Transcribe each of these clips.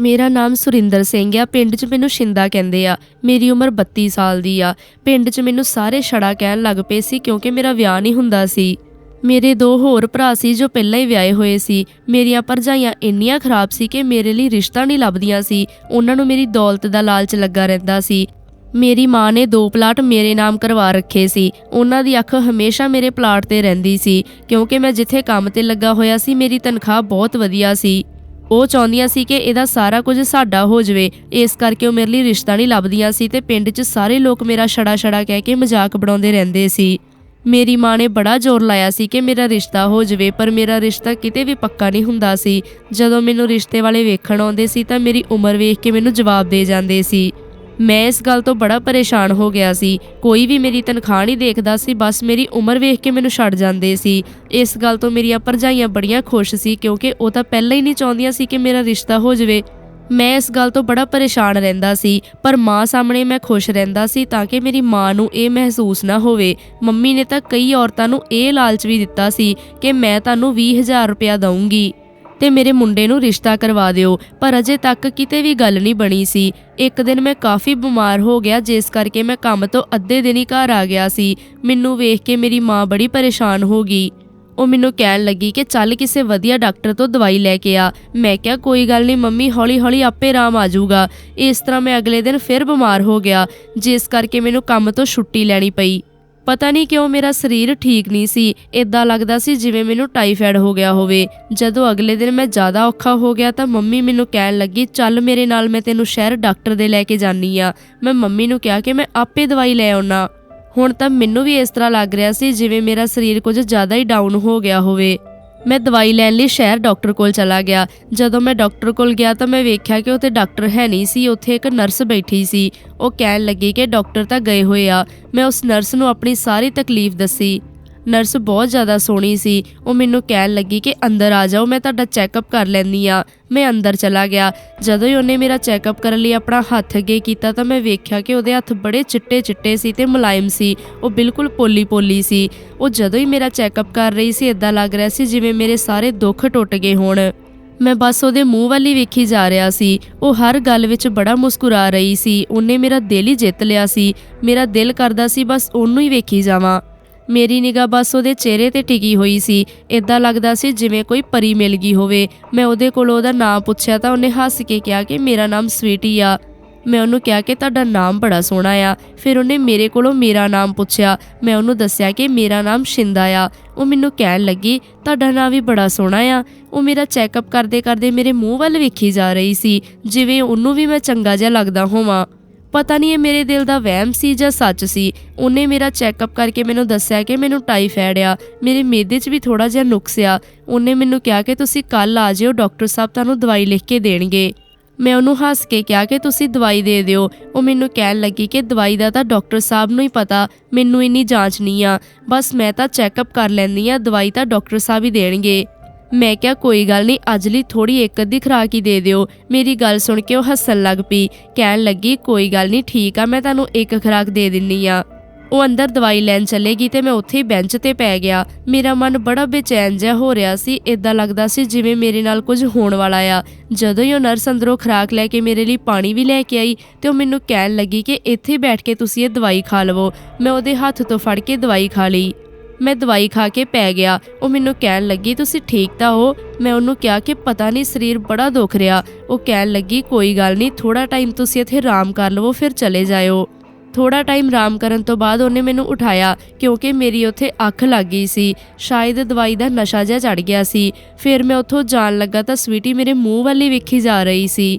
ਮੇਰਾ ਨਾਮ ਸੁਰਿੰਦਰ ਸਿੰਘ ਆ, ਪਿੰਡ 'ਚ ਮੈਨੂੰ ਸ਼ਿੰਦਾ ਕਹਿੰਦੇ ਆ। ਮੇਰੀ ਉਮਰ 32 ਸਾਲ ਦੀ ਆ। ਪਿੰਡ 'ਚ ਮੈਨੂੰ ਸਾਰੇ ਛੜਾ ਕਹਿਣ ਲੱਗ ਪਏ ਸੀ ਕਿਉਂਕਿ ਮੇਰਾ ਵਿਆਹ ਨਹੀਂ ਹੁੰਦਾ ਸੀ। ਮੇਰੇ ਦੋ ਹੋਰ ਭਰਾ ਸੀ ਜੋ ਪਹਿਲਾਂ ਹੀ ਵਿਆਹੇ ਹੋਏ ਸੀ। ਮੇਰੀਆਂ ਭਰਜਾਈਆਂ ਇੰਨੀਆਂ ਖਰਾਬ ਸੀ ਕਿ ਮੇਰੇ ਲਈ ਰਿਸ਼ਤਾ ਨਹੀਂ ਲੱਭਦੀਆਂ ਸੀ। ਉਹਨਾਂ ਨੂੰ ਮੇਰੀ ਦੌਲਤ ਦਾ ਲਾਲਚ ਲੱਗਾ ਰਹਿੰਦਾ ਸੀ। ਮੇਰੀ ਮਾਂ ਨੇ ਦੋ ਪਲਾਟ ਮੇਰੇ ਨਾਮ ਕਰਵਾ ਰੱਖੇ ਸੀ। ਉਹਨਾਂ ਦੀ ਅੱਖ ਹਮੇਸ਼ਾ ਮੇਰੇ ਪਲਾਟ ਤੇ ਰਹਿੰਦੀ ਸੀ। ਕਿਉਂਕਿ ਮੈਂ ਜਿੱਥੇ ਕੰਮ ਤੇ ਲੱਗਾ ਹੋਇਆ ਸੀ, ਮੇਰੀ ਤਨਖਾਹ ਬਹੁਤ ਵਧੀਆ ਸੀ। ਉਹ ਚਾਹੁੰਦੀਆਂ ਸੀ ਕਿ ਇਹਦਾ ਸਾਰਾ ਕੁਝ ਸਾਡਾ ਹੋ ਜਾਵੇ। ਇਸ ਕਰਕੇ ਉਹ ਮੇਰੇ ਲਈ ਰਿਸ਼ਤਾ ਨਹੀਂ ਲੱਭਦੀਆਂ ਸੀ ਤੇ ਪਿੰਡ 'ਚ ਸਾਰੇ ਲੋਕ ਮੇਰਾ ਛੜਾ ਛੜਾ ਕਹਿ ਕੇ ਮਜ਼ਾਕ ਬਣਾਉਂਦੇ ਰਹਿੰਦੇ ਸੀ। ਮੇਰੀ ਮਾਂ ਨੇ ਬੜਾ ਜ਼ੋਰ ਲਾਇਆ ਸੀ ਕਿ ਮੇਰਾ ਰਿਸ਼ਤਾ ਹੋ ਜਾਵੇ, ਪਰ ਮੇਰਾ ਰਿਸ਼ਤਾ ਕਿਤੇ ਵੀ ਪੱਕਾ ਨਹੀਂ ਹੁੰਦਾ ਸੀ। ਜਦੋਂ ਮੈਨੂੰ ਰਿਸ਼ਤੇ ਵਾਲੇ ਵੇਖਣ ਆਉਂਦੇ ਸੀ ਤਾਂ ਮੇਰੀ ਉਮਰ ਵੇਖ ਕੇ ਮੈਨੂੰ ਜਵਾਬ ਦੇ ਜਾਂਦੇ ਸੀ। ਮੈਂ ਇਸ ਗੱਲ ਤੋਂ ਬੜਾ ਪਰੇਸ਼ਾਨ ਹੋ ਗਿਆ ਸੀ। ਕੋਈ ਵੀ ਮੇਰੀ ਤਨਖਾਹ ਨਹੀਂ ਦੇਖਦਾ ਸੀ, ਬਸ ਮੇਰੀ ਉਮਰ ਵੇਖ ਕੇ ਮੈਨੂੰ ਛੱਡ ਜਾਂਦੇ ਸੀ। ਇਸ ਗੱਲ ਤੋਂ ਮੇਰੀਆਂ ਭਰਜਾਈਆਂ ਬੜੀਆਂ ਖੁਸ਼ ਸੀ, ਕਿਉਂਕਿ ਉਹ ਤਾਂ ਪਹਿਲਾਂ ਹੀ ਨਹੀਂ ਚਾਹੁੰਦੀਆਂ ਸੀ ਕਿ ਮੇਰਾ ਰਿਸ਼ਤਾ ਹੋ ਜਾਵੇ। ਮੈਂ ਇਸ ਗੱਲ ਤੋਂ ਬੜਾ ਪਰੇਸ਼ਾਨ ਰਹਿੰਦਾ ਸੀ, ਪਰ ਮਾਂ ਸਾਹਮਣੇ ਮੈਂ ਖੁਸ਼ ਰਹਿੰਦਾ ਸੀ ਤਾਂ ਕਿ ਮੇਰੀ ਮਾਂ ਨੂੰ ਇਹ ਮਹਿਸੂਸ ਨਾ ਹੋਵੇ। ਮੰਮੀ ਨੇ ਤਾਂ ਕਈ ਔਰਤਾਂ ਨੂੰ ਇਹ ਲਾਲਚ ਵੀ ਦਿੱਤਾ ਸੀ ਕਿ ਮੈਂ ਤੁਹਾਨੂੰ 20000 ਰੁਪਇਆ ਦਊਂਗੀ। ਤੇ ਮੇਰੇ ਮੁੰਡੇ ਨੂੰ ਰਿਸ਼ਤਾ ਕਰਵਾ ਦਿਓ, ਪਰ ਅਜੇ ਤੱਕ ਕਿਤੇ ਵੀ ਗੱਲ ਨਹੀਂ ਬਣੀ ਸੀ। ਇੱਕ ਦਿਨ ਮੈਂ ਕਾਫੀ ਬਿਮਾਰ ਹੋ ਗਿਆ, ਜਿਸ ਕਰਕੇ ਮੈਂ ਕੰਮ ਤੋਂ ਅੱਧੇ ਦਿਨ ਹੀ ਘਰ ਆ ਗਿਆ ਸੀ। ਮੈਨੂੰ ਵੇਖ ਕੇ ਮੇਰੀ ਮਾਂ ਬੜੀ ਪਰੇਸ਼ਾਨ ਹੋ ਗਈ। ਉਹ ਮੈਨੂੰ ਕਹਿਣ ਲੱਗੀ ਕਿ ਚੱਲ ਕਿਸੇ ਵਧੀਆ ਡਾਕਟਰ ਤੋਂ ਦਵਾਈ ਲੈ ਕੇ ਆ। ਮੈਂ ਕਿਹਾ, ਕੋਈ ਗੱਲ ਨਹੀਂ ਮੰਮੀ, ਹੌਲੀ-ਹੌਲੀ ਆਪੇ ਆਰਾਮ ਆ ਜਾਊਗਾ। ਇਸ ਤਰ੍ਹਾਂ ਮੈਂ ਅਗਲੇ ਦਿਨ ਫਿਰ ਬਿਮਾਰ ਹੋ ਗਿਆ, ਜਿਸ ਕਰਕੇ ਮੈਨੂੰ ਕੰਮ ਤੋਂ ਛੁੱਟੀ ਲੈਣੀ ਪਈ। ਪਤਾ ਨਹੀਂ ਕਿਉਂ ਮੇਰਾ ਸਰੀਰ ਠੀਕ ਨਹੀਂ ਸੀ। ਇਦਾਂ ਲੱਗਦਾ ਸੀ ਜਿਵੇਂ ਮੈਨੂੰ ਟਾਈਫਾਇਡ ਹੋ ਗਿਆ ਹੋਵੇ। ਜਦੋਂ ਅਗਲੇ ਦਿਨ ਮੈਂ ਜ਼ਿਆਦਾ ਔਖਾ ਹੋ ਗਿਆ ਤਾਂ ਮੰਮੀ ਮੈਨੂੰ ਕਹਿਣ ਲੱਗੀ, ਚੱਲ ਮੇਰੇ ਨਾਲ ਮੈਂ ਤੈਨੂੰ ਸ਼ਹਿਰ ਡਾਕਟਰ ਦੇ ਲੈ ਕੇ ਜਾਨੀ ਆ। ਮੈਂ ਮੰਮੀ ਨੂੰ ਕਿਹਾ ਕਿ ਮੈਂ ਆਪੇ ਦਵਾਈ ਲੈ ਆਉਣਾ। ਹੁਣ ਤਾਂ ਮੈਨੂੰ ਵੀ ਇਸ ਤਰ੍ਹਾਂ ਲੱਗ ਰਿਹਾ ਸੀ ਜਿਵੇਂ ਮੇਰਾ ਸਰੀਰ ਕੁਝ ਜ਼ਿਆਦਾ ਹੀ ਡਾਊਨ ਹੋ ਗਿਆ ਹੋਵੇ। ਮੈਂ ਦਵਾਈ ਲੈਣ ਲਈ ਸ਼ਹਿਰ ਡਾਕਟਰ ਕੋਲ ਚਲਾ ਗਿਆ। ਜਦੋਂ ਮੈਂ ਡਾਕਟਰ ਕੋਲ ਗਿਆ ਤਾਂ ਮੈਂ ਵੇਖਿਆ ਕਿ ਉੱਥੇ ਡਾਕਟਰ ਹੈ ਨਹੀਂ ਸੀ, ਉੱਥੇ ਇੱਕ ਨਰਸ ਬੈਠੀ ਸੀ। ਉਹ ਕਹਿਣ ਲੱਗੀ ਕਿ ਡਾਕਟਰ ਤਾਂ ਗਏ ਹੋਏ ਆ। ਮੈਂ ਉਸ ਨਰਸ ਨੂੰ ਆਪਣੀ ਸਾਰੀ ਤਕਲੀਫ ਦੱਸੀ। ਨਰਸ ਬਹੁਤ ਜ਼ਿਆਦਾ ਸੋਹਣੀ ਸੀ। ਉਹ ਮੈਨੂੰ ਕਹਿਣ ਲੱਗੀ ਕਿ ਅੰਦਰ ਆ ਜਾਓ, ਮੈਂ ਤੁਹਾਡਾ ਚੈੱਕਅਪ ਕਰ ਲੈਂਦੀ ਆ ਮੈਂ ਅੰਦਰ ਚਲਾ ਗਿਆ। ਜਦੋਂ ਹੀ ਉਹਨੇ ਮੇਰਾ ਚੈੱਕਅਪ ਕਰਨ ਲਈ ਆਪਣਾ ਹੱਥ ਅੱਗੇ ਕੀਤਾ ਤਾਂ ਮੈਂ ਵੇਖਿਆ ਕਿ ਉਹਦੇ ਹੱਥ ਬੜੇ ਚਿੱਟੇ ਚਿੱਟੇ ਸੀ ਤੇ ਮੁਲਾਇਮ ਸੀ। ਉਹ ਬਿਲਕੁਲ ਪੋਲੀ ਪੋਲੀ ਸੀ। ਉਹ ਜਦੋਂ ਹੀ ਮੇਰਾ ਚੈੱਕਅਪ ਕਰ ਰਹੀ ਸੀ ਇਦਾਂ ਲੱਗ ਰਿਹਾ ਸੀ ਜਿਵੇਂ ਮੇਰੇ ਸਾਰੇ ਦੁੱਖ ਟੁੱਟ ਗਏ ਹੋਣ। ਮੈਂ ਬਸ ਉਹਦੇ ਮੂੰਹ ਵੱਲ ਹੀ ਵੇਖੀ ਜਾ ਰਿਹਾ ਸੀ। ਉਹ ਹਰ ਗੱਲ ਵਿੱਚ ਬੜਾ ਮੁਸਕਰਾ ਰਹੀ ਸੀ। ਉਹਨੇ ਮੇਰਾ ਦਿਲ ਹੀ ਜਿੱਤ ਲਿਆ ਸੀ। ਮੇਰਾ ਦਿਲ ਕਰਦਾ ਸੀ ਬਸ ਉਹਨੂੰ ਹੀ ਵੇਖੀ ਜਾਵਾਂ। ਮੇਰੀ ਨਿਗਾਹ ਬਸ ਉਹਦੇ ਚਿਹਰੇ ਤੇ ਟਿਕੀ ਹੋਈ ਸੀ। ਇਦਾਂ ਲੱਗਦਾ ਸੀ ਜਿਵੇਂ ਕੋਈ ਪਰੀ ਮਿਲ ਗਈ ਹੋਵੇ। ਮੈਂ ਉਹਦੇ ਕੋਲੋਂ ਉਹਦਾ ਨਾਮ ਪੁੱਛਿਆ ਤਾਂ ਉਹਨੇ ਹੱਸ ਕੇ ਕਿਹਾ ਕਿ ਮੇਰਾ ਨਾਮ ਸਵੀਟੀ ਆ। ਮੈਂ ਉਹਨੂੰ ਕਿਹਾ ਕਿ ਤੁਹਾਡਾ ਨਾਮ ਬੜਾ ਸੋਹਣਾ ਆ। ਫਿਰ ਉਹਨੇ ਮੇਰੇ ਕੋਲੋਂ ਮੇਰਾ ਨਾਮ ਪੁੱਛਿਆ। ਮੈਂ ਉਹਨੂੰ ਦੱਸਿਆ ਕਿ ਮੇਰਾ ਨਾਮ ਸ਼ਿੰਦਾ ਆ। ਉਹ ਮੈਨੂੰ ਕਹਿਣ ਲੱਗੀ, ਤੁਹਾਡਾ ਨਾਮ ਵੀ ਬੜਾ ਸੋਹਣਾ ਆ। ਉਹ ਮੇਰਾ ਚੈੱਕਅਪ ਕਰਦੇ ਕਰਦੇ ਮੇਰੇ ਮੂੰਹ ਵੱਲ ਵੇਖੀ ਜਾ ਰਹੀ ਸੀ। ਜਿਵੇਂ ਉਹਨੂੰ ਵੀ ਮੈਂ ਚੰਗਾ ਜਿਹਾ ਲੱਗਦਾ ਹੋਵਾਂ। ਪਤਾ ਨਹੀਂ ਇਹ ਮੇਰੇ ਦਿਲ ਦਾ ਵਹਿਮ ਸੀ ਜਾਂ ਸੱਚ ਸੀ। ਉਹਨੇ ਮੇਰਾ ਚੈੱਕਅਪ ਕਰਕੇ ਮੈਨੂੰ ਦੱਸਿਆ ਕਿ ਮੈਨੂੰ ਟਾਈਫਾਇਡ ਆ। ਮੇਰੇ ਮੇਦੇ 'ਚ ਵੀ ਥੋੜਾ ਜਿਹਾ ਨੁਕਸ ਆ। ਉਹਨੇ ਮੈਨੂੰ ਕਿਹਾ ਕਿ ਤੁਸੀਂ ਕੱਲ ਆ ਜਿਓ, ਡਾਕਟਰ ਸਾਹਿਬ ਤੁਹਾਨੂੰ ਦਵਾਈ ਲਿਖ ਕੇ ਦੇਣਗੇ। ਮੈਂ ਉਹਨੂੰ ਹੱਸ ਕੇ ਕਿਹਾ ਕਿ ਤੁਸੀਂ ਦਵਾਈ ਦੇ ਦਿਓ। ਉਹ ਮੈਨੂੰ ਕਹਿਣ ਲੱਗੀ ਕਿ ਦਵਾਈ ਦਾ ਤਾਂ ਡਾਕਟਰ ਸਾਹਿਬ ਨੂੰ ਹੀ ਪਤਾ, ਮੈਨੂੰ ਇੰਨੀ ਜਾਂਚ ਨਹੀਂ ਆ। ਬਸ ਮੈਂ ਤਾਂ ਚੈੱਕਅਪ ਕਰ ਲੈਂਦੀ ਆ ਦਵਾਈ ਤਾਂ ਡਾਕਟਰ ਸਾਹਿਬ ਹੀ ਦੇਣਗੇ। ਮੈਂ ਕਿਹਾ, ਕੋਈ ਗੱਲ ਨਹੀਂ, ਅੱਜ ਲਈ ਥੋੜੀ ਇੱਕ ਅੱਧੀ ਖੁਰਾਕ ਹੀ ਦੇ ਦਿਓ। ਮੇਰੀ ਗੱਲ ਸੁਣ ਕੇ ਉਹ ਹੱਸਣ ਲੱਗ ਪਈ। ਕਹਿਣ ਲੱਗੀ, ਕੋਈ ਗੱਲ ਨਹੀਂ, ਠੀਕ ਆ, ਮੈਂ ਤੁਹਾਨੂੰ ਇੱਕ ਖੁਰਾਕ ਦੇ ਦਿੰਨੀ ਆ। ਉਹ ਅੰਦਰ ਦਵਾਈ ਲੈਣ ਚਲੇਗੀ ਤੇ ਮੈਂ ਉੱਥੇ ਹੀ ਬੈਂਚ ਤੇ ਪੈ ਗਿਆ। ਮੇਰਾ ਮਨ ਬੜਾ ਬੇਚੈਨ ਜਿਹਾ ਹੋ ਰਿਹਾ ਸੀ। ਇਦਾਂ ਲੱਗਦਾ ਸੀ ਜਿਵੇਂ ਮੇਰੇ ਨਾਲ ਕੁਝ ਹੋਣ ਵਾਲਾ ਆ। ਜਦੋਂ ਹੀ ਉਹ ਨਰਸ ਅੰਦਰੋਂ ਖੁਰਾਕ ਲੈ ਕੇ ਮੇਰੇ ਲਈ ਪਾਣੀ ਵੀ ਲੈ ਕੇ ਆਈ ਤੇ ਉਹ ਮੈਨੂੰ ਕਹਿਣ ਲੱਗੀ ਕਿ ਇੱਥੇ ਬੈਠ ਕੇ ਤੁਸੀਂ ਇਹ ਦਵਾਈ ਖਾ ਲਵੋ। ਮੈਂ ਉਹਦੇ ਹੱਥ ਤੋਂ ਫੜ ਕੇ ਦਵਾਈ ਖਾ ਲਈ। ਮੈਂ ਦਵਾਈ ਖਾ ਕੇ ਪੈ ਗਿਆ। ਉਹ ਮੈਨੂੰ ਕਹਿਣ ਲੱਗੀ, ਤੁਸੀਂ ਠੀਕ ਤਾਂ ਹੋ? ਮੈਂ ਉਹਨੂੰ ਕਿਹਾ ਕਿ ਪਤਾ ਨਹੀਂ, ਸਰੀਰ ਬੜਾ ਦੁਖ ਰਿਹਾ। ਉਹ ਕਹਿਣ ਲੱਗੀ, ਕੋਈ ਗੱਲ ਨਹੀਂ ਥੋੜਾ ਟਾਈਮ ਤੁਸੀਂ ਇੱਥੇ ਆਰਾਮ ਕਰ ਲਵੋ, ਫਿਰ ਚਲੇ ਜਾਇਓ। ਥੋੜਾ ਟਾਈਮ ਆਰਾਮ ਕਰਨ ਤੋਂ ਬਾਅਦ ਉਹਨੇ ਮੈਨੂੰ ਉਠਾਇਆ, ਕਿਉਂਕਿ ਮੇਰੀ ਉੱਥੇ ਅੱਖ ਲੱਗ ਗਈ ਸੀ। ਸ਼ਾਇਦ ਦਵਾਈ ਦਾ ਨਸ਼ਾ ਜਿਹਾ ਚੜ ਗਿਆ ਸੀ। ਫਿਰ ਮੈਂ ਉੱਥੋਂ ਜਾਣ ਲੱਗਾ ਤਾਂ ਸਵੀਟੀ ਮੇਰੇ ਮੂੰਹ ਵੱਲ ਹੀ ਵੇਖੀ ਜਾ ਰਹੀ ਸੀ।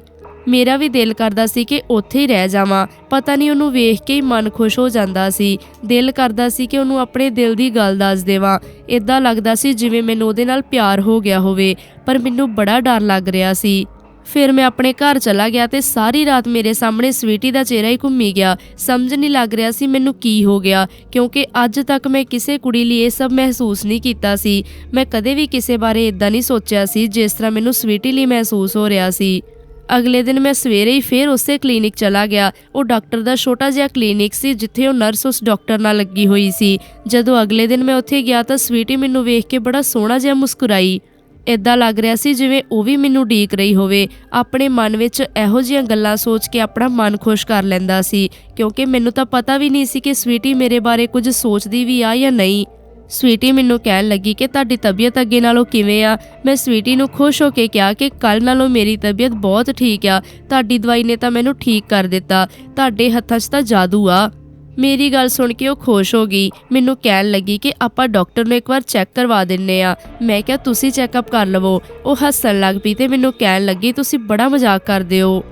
ਮੇਰਾ ਵੀ ਦਿਲ ਕਰਦਾ ਸੀ ਕਿ ਉੱਥੇ ਹੀ ਰਹਿ ਜਾਵਾਂ। ਪਤਾ ਨਹੀਂ ਉਹਨੂੰ ਵੇਖ ਕੇ ਹੀ ਮਨ ਖੁਸ਼ ਹੋ ਜਾਂਦਾ ਸੀ। ਦਿਲ ਕਰਦਾ ਸੀ ਕਿ ਉਹਨੂੰ ਆਪਣੇ ਦਿਲ ਦੀ ਗੱਲ ਦੱਸ ਦੇਵਾਂ। ਇਦਾਂ ਲੱਗਦਾ ਸੀ ਜਿਵੇਂ ਮੈਨੂੰ ਉਹਦੇ ਨਾਲ ਪਿਆਰ ਹੋ ਗਿਆ ਹੋਵੇ, ਪਰ ਮੈਨੂੰ ਬੜਾ ਡਰ ਲੱਗ ਰਿਹਾ ਸੀ। ਫਿਰ ਮੈਂ ਆਪਣੇ ਘਰ ਚਲਾ ਗਿਆ ਤੇ ਸਾਰੀ ਰਾਤ ਮੇਰੇ ਸਾਹਮਣੇ ਸਵੀਟੀ ਦਾ ਚਿਹਰਾ ਹੀ ਘੁੰਮੀ ਗਿਆ। ਸਮਝ ਨਹੀਂ ਲੱਗ ਰਿਹਾ ਸੀ ਮੈਨੂੰ ਕੀ ਹੋ ਗਿਆ, ਕਿਉਂਕਿ ਅੱਜ ਤੱਕ ਮੈਂ ਕਿਸੇ ਕੁੜੀ ਲਈ ਇਹ ਸਭ ਮਹਿਸੂਸ ਨਹੀਂ ਕੀਤਾ ਸੀ। ਮੈਂ ਕਦੇ ਵੀ ਕਿਸੇ ਬਾਰੇ ਇਦਾਂ ਨਹੀਂ ਸੋਚਿਆ ਸੀ ਜਿਸ ਤਰ੍ਹਾਂ ਮੈਨੂੰ ਸਵੀਟੀ ਲਈ ਮਹਿਸੂਸ ਹੋ ਰਿਹਾ ਸੀ। ਅਗਲੇ ਦਿਨ ਮੈਂ ਸਵੇਰੇ ਹੀ ਫੇਰ ਉਸੇ ਕਲੀਨਿਕ ਚਲਾ ਗਿਆ। ਉਹ ਡਾਕਟਰ ਦਾ ਛੋਟਾ ਜਿਹਾ ਕਲੀਨਿਕ ਸੀ, ਜਿੱਥੇ ਉਹ ਨਰਸ ਉਸ ਡਾਕਟਰ ਨਾਲ ਲੱਗੀ ਹੋਈ ਸੀ। ਜਦੋਂ ਅਗਲੇ ਦਿਨ ਮੈਂ ਉੱਥੇ ਗਿਆ ਤਾਂ ਸਵੀਟੀ ਮੈਨੂੰ ਵੇਖ ਕੇ ਬੜਾ ਸੋਹਣਾ ਜਿਹਾ ਮੁਸਕਰਾਈ। ਇਦਾਂ ਲੱਗ ਰਿਹਾ ਸੀ ਜਿਵੇਂ ਉਹ ਵੀ ਮੈਨੂੰ ਢੀਕ ਰਹੀ ਹੋਵੇ। ਆਪਣੇ ਮਨ ਵਿੱਚ ਇਹੋ ਜਿਹੀਆਂ ਗੱਲਾਂ ਸੋਚ ਕੇ ਆਪਣਾ ਮਨ ਖੁਸ਼ ਕਰ ਲੈਂਦਾ ਸੀ। ਕਿਉਂਕਿ ਮੈਨੂੰ ਤਾਂ ਪਤਾ ਵੀ ਨਹੀਂ ਸੀ ਕਿ ਸਵੀਟੀ ਮੇਰੇ ਬਾਰੇ ਕੁਝ ਸੋਚਦੀ ਵੀ ਆ ਜਾਂ ਨਹੀਂ। ਸਵੀਟੀ ਮੈਨੂੰ ਕਹਿਣ ਲੱਗੀ ਕਿ ਤੁਹਾਡੀ ਤਬੀਅਤ ਅੱਗੇ ਨਾਲੋਂ ਕਿਵੇਂ ਆ? ਮੈਂ ਸਵੀਟੀ ਨੂੰ ਖੁਸ਼ ਹੋ ਕੇ ਕਿਹਾ ਕਿ ਕੱਲ ਨਾਲੋਂ ਮੇਰੀ ਤਬੀਅਤ ਬਹੁਤ ਠੀਕ ਆ। ਤੁਹਾਡੀ ਦਵਾਈ ਨੇ ਤਾਂ ਮੈਨੂੰ ਠੀਕ ਕਰ ਦਿੱਤਾ। ਤੁਹਾਡੇ ਹੱਥਾਂ 'ਚ ਤਾਂ ਜਾਦੂ ਆ। ਮੇਰੀ ਗੱਲ ਸੁਣ ਕੇ ਉਹ ਖੁਸ਼ ਹੋ ਗਈ। ਮੈਨੂੰ ਕਹਿਣ ਲੱਗੀ ਕਿ ਆਪਾਂ ਡਾਕਟਰ ਨੂੰ ਇੱਕ ਵਾਰ ਚੈੱਕ ਕਰਵਾ ਦਿੰਨੇ ਆ। ਮੈਂ ਕਿਹਾ, ਤੁਸੀਂ ਚੈੱਕਅਪ ਕਰ ਲਵੋ। ਉਹ ਹੱਸਣ ਲੱਗ ਪਈ ਤੇ ਮੈਨੂੰ ਕਹਿਣ ਲੱਗੀ, ਤੁਸੀਂ ਬੜਾ ਮਜ਼ਾਕ ਕਰਦੇ ਹੋ।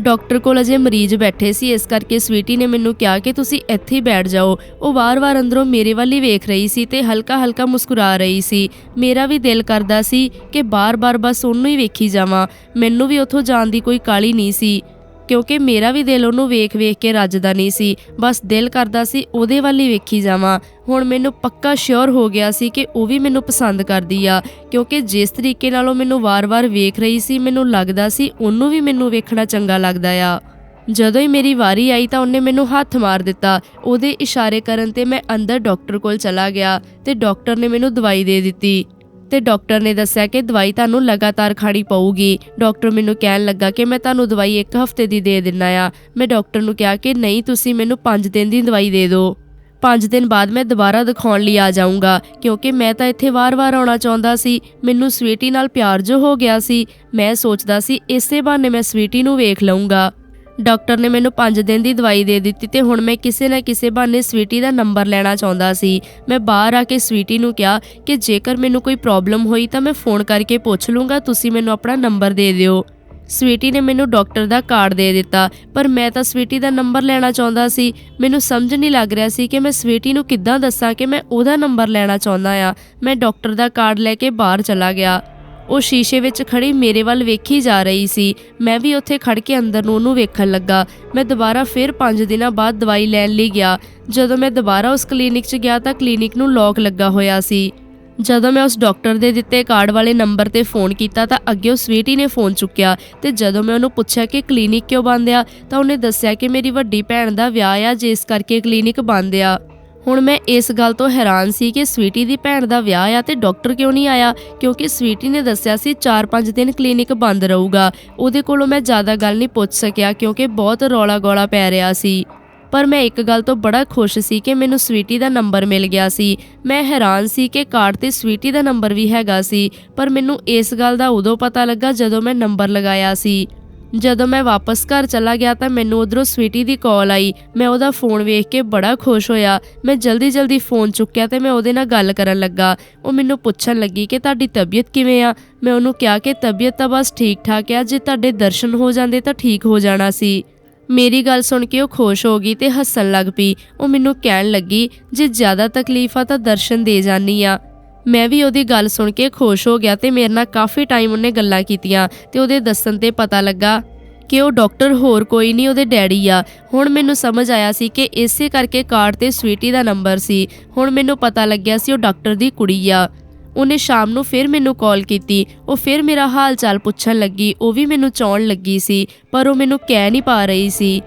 ਡਾਕਟਰ ਕੋਲ ਅਜੇ ਮਰੀਜ਼ ਬੈਠੇ ਸੀ, ਇਸ ਕਰਕੇ ਸਵੀਟੀ ਨੇ ਮੈਨੂੰ ਕਿਹਾ ਕਿ ਤੁਸੀਂ ਇੱਥੇ ਹੀ ਬੈਠ ਜਾਓ। ਉਹ ਵਾਰ-ਵਾਰ ਅੰਦਰੋਂ ਮੇਰੇ ਵੱਲ ਹੀ ਵੇਖ ਰਹੀ ਸੀ ਤੇ ਹਲਕਾ-ਹਲਕਾ ਮੁਸਕਰਾ ਰਹੀ ਸੀ। ਮੇਰਾ ਵੀ ਦਿਲ ਕਰਦਾ ਸੀ ਕਿ ਬਾਰ-ਬਾਰ ਬਸ ਉਹਨੂੰ ਹੀ ਵੇਖੀ ਜਾਵਾਂ। ਮੈਨੂੰ ਵੀ ਉੱਥੋਂ ਜਾਣ ਦੀ ਕੋਈ ਕਾਲੀ ਨਹੀਂ ਸੀ। ਕਿਉਂਕਿ ਮੇਰਾ ਵੀ ਦਿਲ ਉਹਨੂੰ ਵੇਖ-ਵੇਖ ਕੇ ਰੱਜਦਾ ਨਹੀਂ ਸੀ। ਬਸ ਦਿਲ ਕਰਦਾ ਸੀ ਉਹਦੇ ਵੱਲ ਹੀ ਵੇਖੀ ਜਾਵਾਂ। ਹੁਣ ਮੈਨੂੰ ਪੱਕਾ ਸ਼ੋਰ ਹੋ ਗਿਆ ਸੀ ਕਿ ਉਹ ਵੀ ਮੈਨੂੰ ਪਸੰਦ ਕਰਦੀ ਆ। ਕਿਉਂਕਿ ਜਿਸ ਤਰੀਕੇ ਨਾਲ ਉਹ ਮੈਨੂੰ ਵਾਰ-ਵਾਰ ਵੇਖ ਰਹੀ ਸੀ, ਮੈਨੂੰ ਲੱਗਦਾ ਸੀ ਉਹਨੂੰ ਵੀ ਮੈਨੂੰ ਵੇਖਣਾ ਚੰਗਾ ਲੱਗਦਾ ਆ। ਜਦੋਂ ਹੀ ਮੇਰੀ ਵਾਰੀ ਆਈ ਤਾਂ ਉਹਨੇ ਮੈਨੂੰ ਹੱਥ ਮਾਰ ਦਿੱਤਾ। ਉਹਦੇ ਇਸ਼ਾਰੇ ਕਰਨ ਤੇ ਮੈਂ ਅੰਦਰ ਡਾਕਟਰ ਕੋਲ ਚਲਾ ਗਿਆ ਤੇ ਡਾਕਟਰ ਨੇ ਮੈਨੂੰ ਦਵਾਈ ਦੇ ਦਿੱਤੀ। ਤੇ ਡਾਕਟਰ ਨੇ ਦੱਸਿਆ ਕਿ ਦਵਾਈ ਤੁਹਾਨੂੰ ਲਗਾਤਾਰ ਖਾਣੀ ਪਊਗੀ। ਡਾਕਟਰ ਮੈਨੂੰ ਕਹਿਣ ਲੱਗਾ ਕਿ ਮੈਂ ਤੁਹਾਨੂੰ ਦਵਾਈ ਇੱਕ ਹਫ਼ਤੇ ਦੀ ਦੇ ਦਿੰਨਾ ਆ। ਮੈਂ ਡਾਕਟਰ ਨੂੰ ਕਿਹਾ ਕਿ ਨਹੀਂ, ਤੁਸੀਂ ਮੈਨੂੰ 5 ਦਿਨ ਦੀ ਦਵਾਈ ਦੇ ਦਿਓ। 5 ਦਿਨ ਬਾਅਦ ਮੈਂ ਦੁਬਾਰਾ ਦਿਖਾਉਣ ਲਈ ਆ ਜਾਊਂਗਾ, ਕਿਉਂਕਿ ਮੈਂ ਤਾਂ ਇੱਥੇ ਵਾਰ-ਵਾਰ ਆਉਣਾ ਚਾਹੁੰਦਾ ਸੀ। ਮੈਨੂੰ ਸਵੀਟੀ ਨਾਲ ਪਿਆਰ ਜੋ ਹੋ ਗਿਆ ਸੀ, ਮੈਂ ਸੋਚਦਾ ਸੀ ਇਸੇ ਬਹਾਨੇ ਮੈਂ ਸਵੀਟੀ ਨੂੰ ਵੇਖ ਲਵਾਂਗਾ ਡਾਕਟਰ ਨੇ ਮੈਨੂੰ 5 ਦਿਨ ਦੀ ਦਵਾਈ ਦੇ ਦਿੱਤੀ ਤੇ ਹੁਣ ਮੈਂ ਕਿਸੇ ਨਾ ਕਿਸੇ ਬਹਾਨੇ ਸਵੀਟੀ ਦਾ ਨੰਬਰ ਲੈਣਾ ਚਾਹੁੰਦਾ ਸੀ। ਮੈਂ ਬਾਹਰ ਆ ਕੇ ਸਵੀਟੀ ਨੂੰ ਕਿਹਾ ਕਿ ਜੇਕਰ ਮੈਨੂੰ ਕੋਈ ਪ੍ਰੋਬਲਮ ਹੋਈ ਤਾਂ ਮੈਂ ਫੋਨ ਕਰਕੇ ਪੁੱਛ ਲੂੰਗਾ, ਤੁਸੀਂ ਮੈਨੂੰ ਆਪਣਾ ਨੰਬਰ ਦੇ ਦਿਓ। ਸਵੀਟੀ ਨੇ ਮੈਨੂੰ ਡਾਕਟਰ ਦਾ ਕਾਰਡ ਦੇ ਦਿੱਤਾ, ਪਰ ਮੈਂ ਤਾਂ ਸਵੀਟੀ ਦਾ ਨੰਬਰ ਲੈਣਾ ਚਾਹੁੰਦਾ ਸੀ। ਮੈਨੂੰ ਸਮਝ ਨਹੀਂ ਲੱਗ ਰਿਹਾ ਸੀ ਕਿ ਮੈਂ ਸਵੀਟੀ ਨੂੰ ਕਿੱਦਾਂ ਦੱਸਾਂ ਕਿ ਮੈਂ ਉਹਦਾ ਨੰਬਰ ਲੈਣਾ ਚਾਹੁੰਦਾ ਆ। ਮੈਂ ਡਾਕਟਰ ਦਾ ਕਾਰਡ ਲੈ ਕੇ ਬਾਹਰ ਚਲਾ ਗਿਆ। ਉਹ ਸ਼ੀਸ਼ੇ ਵਿੱਚ ਖੜੀ ਮੇਰੇ ਵੱਲ ਵੇਖੀ ਜਾ ਰਹੀ ਸੀ। ਮੈਂ ਵੀ ਉੱਥੇ ਖੜ ਕੇ ਅੰਦਰ ਨੂੰ ਉਹਨੂੰ ਵੇਖਣ ਲੱਗਾ। ਮੈਂ ਦੁਬਾਰਾ ਫਿਰ 5 ਦਿਨਾਂ ਬਾਅਦ ਦਵਾਈ ਲੈਣ ਲਈ ਗਿਆ। ਜਦੋਂ ਮੈਂ ਦੁਬਾਰਾ ਉਸ ਕਲੀਨਿਕ 'ਚ ਗਿਆ ਤਾਂ ਕਲੀਨਿਕ ਨੂੰ ਲੌਕ ਲੱਗਾ ਹੋਇਆ ਸੀ। ਜਦੋਂ ਮੈਂ ਉਸ ਡਾਕਟਰ ਦੇ ਦਿੱਤੇ ਕਾਰਡ ਵਾਲੇ ਨੰਬਰ ਤੇ ਫੋਨ ਕੀਤਾ ਤਾਂ ਅੱਗੇ ਉਹ ਸਵੀਟੀ ਨੇ ਫੋਨ ਚੁੱਕਿਆ ਤੇ ਜਦੋਂ ਮੈਂ ਉਹਨੂੰ ਪੁੱਛਿਆ ਕਿ ਕਲੀਨਿਕ ਕਿਉਂ ਬੰਦ ਆ ਤਾਂ ਉਹਨੇ ਦੱਸਿਆ ਕਿ ਮੇਰੀ ਵੱਡੀ ਭੈਣ ਦਾ ਵਿਆਹ ਆ, ਜਿਸ ਕਰਕੇ ਕਲੀਨਿਕ ਬੰਦ ਆ। ਹੁਣ ਮੈਂ ਇਸ ਗੱਲ ਤੋਂ ਹੈਰਾਨ ਸੀ ਕਿ ਸਵੀਟੀ ਦੀ ਭੈਣ ਦਾ ਵਿਆਹ ਆ ਤੇ ਡਾਕਟਰ ਕਿਉਂ ਨਹੀਂ ਆਇਆ? ਕਿਉਂਕਿ ਸਵੀਟੀ ਨੇ ਦੱਸਿਆ ਸੀ 4-5 ਦਿਨ ਕਲੀਨਿਕ ਬੰਦ ਰਹੂਗਾ। ਉਹਦੇ ਕੋਲੋਂ ਮੈਂ ਜ਼ਿਆਦਾ ਗੱਲ ਨਹੀਂ ਪੁੱਛ ਸਕਿਆ ਕਿਉਂਕਿ ਬਹੁਤ ਰੌਲਾ ਗੋਲਾ ਪੈ ਰਿਹਾ ਸੀ। ਪਰ ਮੈਂ ਇੱਕ ਗੱਲ ਤੋਂ ਬੜਾ ਖੁਸ਼ ਸੀ ਕਿ ਮੈਨੂੰ ਸਵੀਟੀ ਦਾ ਨੰਬਰ ਮਿਲ ਗਿਆ ਸੀ। ਮੈਂ ਹੈਰਾਨ ਸੀ ਕਿ ਕਾਰਡ ਤੇ ਸਵੀਟੀ ਦਾ ਨੰਬਰ ਵੀ ਹੈਗਾ ਸੀ, ਪਰ ਮੈਨੂੰ ਇਸ ਗੱਲ ਦਾ ਉਦੋਂ ਪਤਾ ਲੱਗਾ ਜਦੋਂ ਮੈਂ ਨੰਬਰ ਲਗਾਇਆ ਸੀ। ਜਦੋਂ ਮੈਂ ਵਾਪਸ ਘਰ ਚਲਾ ਗਿਆ ਤਾਂ ਮੈਨੂੰ ਉਧਰੋਂ ਸਵੀਟੀ ਦੀ ਕਾਲ ਆਈ। ਮੈਂ ਉਹਦਾ ਫੋਨ ਵੇਖ ਕੇ ਬੜਾ ਖੁਸ਼ ਹੋਇਆ। ਮੈਂ ਜਲਦੀ ਜਲਦੀ ਫੋਨ ਚੁੱਕਿਆ ਤੇ ਮੈਂ ਉਹਦੇ ਨਾਲ ਗੱਲ ਕਰਨ ਲੱਗਾ। ਉਹ ਮੈਨੂੰ ਪੁੱਛਣ ਲੱਗੀ ਕਿ ਤੁਹਾਡੀ ਤਬੀਅਤ ਕਿਵੇਂ ਆ? ਮੈਂ ਉਹਨੂੰ ਕਿਹਾ ਕਿ ਤਬੀਅਤ ਤਾਂ ਬਸ ਠੀਕ ਠਾਕ ਆ, ਜੇ ਤੁਹਾਡੇ ਦਰਸ਼ਨ ਹੋ ਜਾਂਦੇ ਤਾਂ ਠੀਕ ਹੋ ਜਾਣਾ ਸੀ। ਮੇਰੀ ਗੱਲ ਸੁਣ ਕੇ ਉਹ ਖੁਸ਼ ਹੋ ਗਈ ਤੇ ਹੱਸਣ ਲੱਗ ਪਈ। ਉਹ ਮੈਨੂੰ ਕਹਿਣ ਲੱਗੀ, ਜੇ ਜ਼ਿਆਦਾ ਤਕਲੀਫ ਆ ਤਾਂ ਦਰਸ਼ਨ ਦੇ ਜਾਨੀ ਆ। ਮੈਂ ਵੀ ਉਹਦੀ ਗੱਲ ਸੁਣ ਕੇ ਖੁਸ਼ ਹੋ ਗਿਆ ਤੇ ਮੇਰੇ ਨਾਲ ਕਾਫੀ ਟਾਈਮ ਉਹਨੇ ਗੱਲਾਂ ਕੀਤੀਆਂ ਤੇ ਉਹਦੇ ਦੱਸਣ ਤੇ ਪਤਾ ਲੱਗਾ ਕਿ ਉਹ ਡਾਕਟਰ ਹੋਰ ਕੋਈ ਨਹੀਂ, ਉਹਦੇ ਡੈਡੀ ਆ। ਹੁਣ ਮੈਨੂੰ ਸਮਝ ਆਇਆ ਸੀ ਕਿ ਇਸੇ ਕਰਕੇ ਕਾਰਡ ਤੇ ਸਵੀਟੀ ਦਾ ਨੰਬਰ ਸੀ। ਹੁਣ ਮੈਨੂੰ ਪਤਾ ਲੱਗਿਆ ਸੀ ਉਹ ਡਾਕਟਰ ਦੀ ਕੁੜੀ ਆ। ਉਹਨੇ ਸ਼ਾਮ ਨੂੰ ਫਿਰ ਮੈਨੂੰ ਕਾਲ ਕੀਤੀ। ਉਹ ਫਿਰ ਮੇਰਾ ਹਾਲ ਚਾਲ ਪੁੱਛਣ ਲੱਗੀ। ਉਹ ਵੀ ਮੈਨੂੰ ਚਾਉਣ ਲੱਗੀ ਸੀ, ਪਰ ਉਹ ਮੈਨੂੰ ਕਹਿ ਨਹੀਂ ਪਾ ਰਹੀ ਸੀ।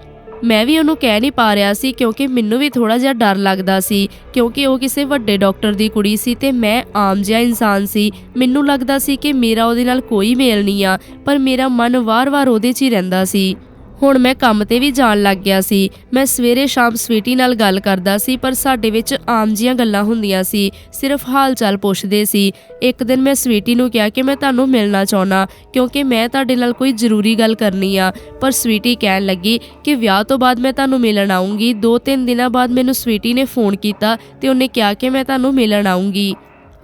ਮੈਂ ਵੀ ਉਹਨੂੰ ਕਹਿ ਨਹੀਂ ਪਾ ਰਿਹਾ ਸੀ ਕਿਉਂਕਿ ਮੈਨੂੰ ਵੀ ਥੋੜਾ ਜਿਹਾ ਡਰ ਲੱਗਦਾ ਸੀ, ਕਿਉਂਕਿ ਉਹ ਕਿਸੇ ਵੱਡੇ ਡਾਕਟਰ ਦੀ ਕੁੜੀ ਸੀ ਤੇ ਮੈਂ ਆਮ ਜਿਹਾ ਇਨਸਾਨ ਸੀ। ਮੈਨੂੰ ਲੱਗਦਾ ਸੀ ਕਿ ਮੇਰਾ ਉਹਦੇ ਨਾਲ ਕੋਈ ਮੇਲ ਨਹੀਂ ਆ, ਪਰ ਮੇਰਾ ਮਨ ਵਾਰ-ਵਾਰ ਉਹਦੇ 'ਚ ਹੀ ਰਹਿੰਦਾ ਸੀ। ਹੁਣ ਮੈਂ ਕੰਮ ਤੇ ਵੀ ਜਾਣ ਲੱਗ ਗਿਆ ਸੀ। ਮੈਂ ਸਵੇਰੇ ਸ਼ਾਮ ਸਵੀਟੀ ਨਾਲ ਗੱਲ ਕਰਦਾ ਸੀ, ਪਰ ਸਾਡੇ ਵਿੱਚ ਆਮ ਜੀਆਂ ਗੱਲਾਂ ਹੁੰਦੀਆਂ ਸੀ। ਸਿਰਫ ਹਾਲ ਚਾਲ ਪੁੱਛਦੇ ਸੀ। ਇੱਕ ਦਿਨ ਮੈਂ ਸਵੀਟੀ ਨੂੰ ਕਿਹਾ ਕਿ ਮੈਂ ਤੁਹਾਨੂੰ ਮਿਲਣਾ ਚਾਹੁੰਦਾ, ਕਿਉਂਕਿ ਮੈਂ ਤੁਹਾਡੇ ਨਾਲ ਕੋਈ ਜ਼ਰੂਰੀ ਗੱਲ ਕਰਨੀ ਆ। ਪਰ ਸਵੀਟੀ ਕਹਿਣ ਲੱਗੀ ਕਿ ਵਿਆਹ ਤੋਂ ਬਾਅਦ ਮੈਂ ਤੁਹਾਨੂੰ ਮਿਲਣ ਆਉਂਗੀ ਦੋ ਤਿੰਨ ਦਿਨਾਂ ਬਾਅਦ ਮੈਨੂੰ ਸਵੀਟੀ ਨੇ ਫੋਨ ਕੀਤਾ ਤੇ ਉਹਨੇ ਕਿਹਾ ਕਿ ਮੈਂ ਤੁਹਾਨੂੰ ਮਿਲਣ ਆਉਂਗੀ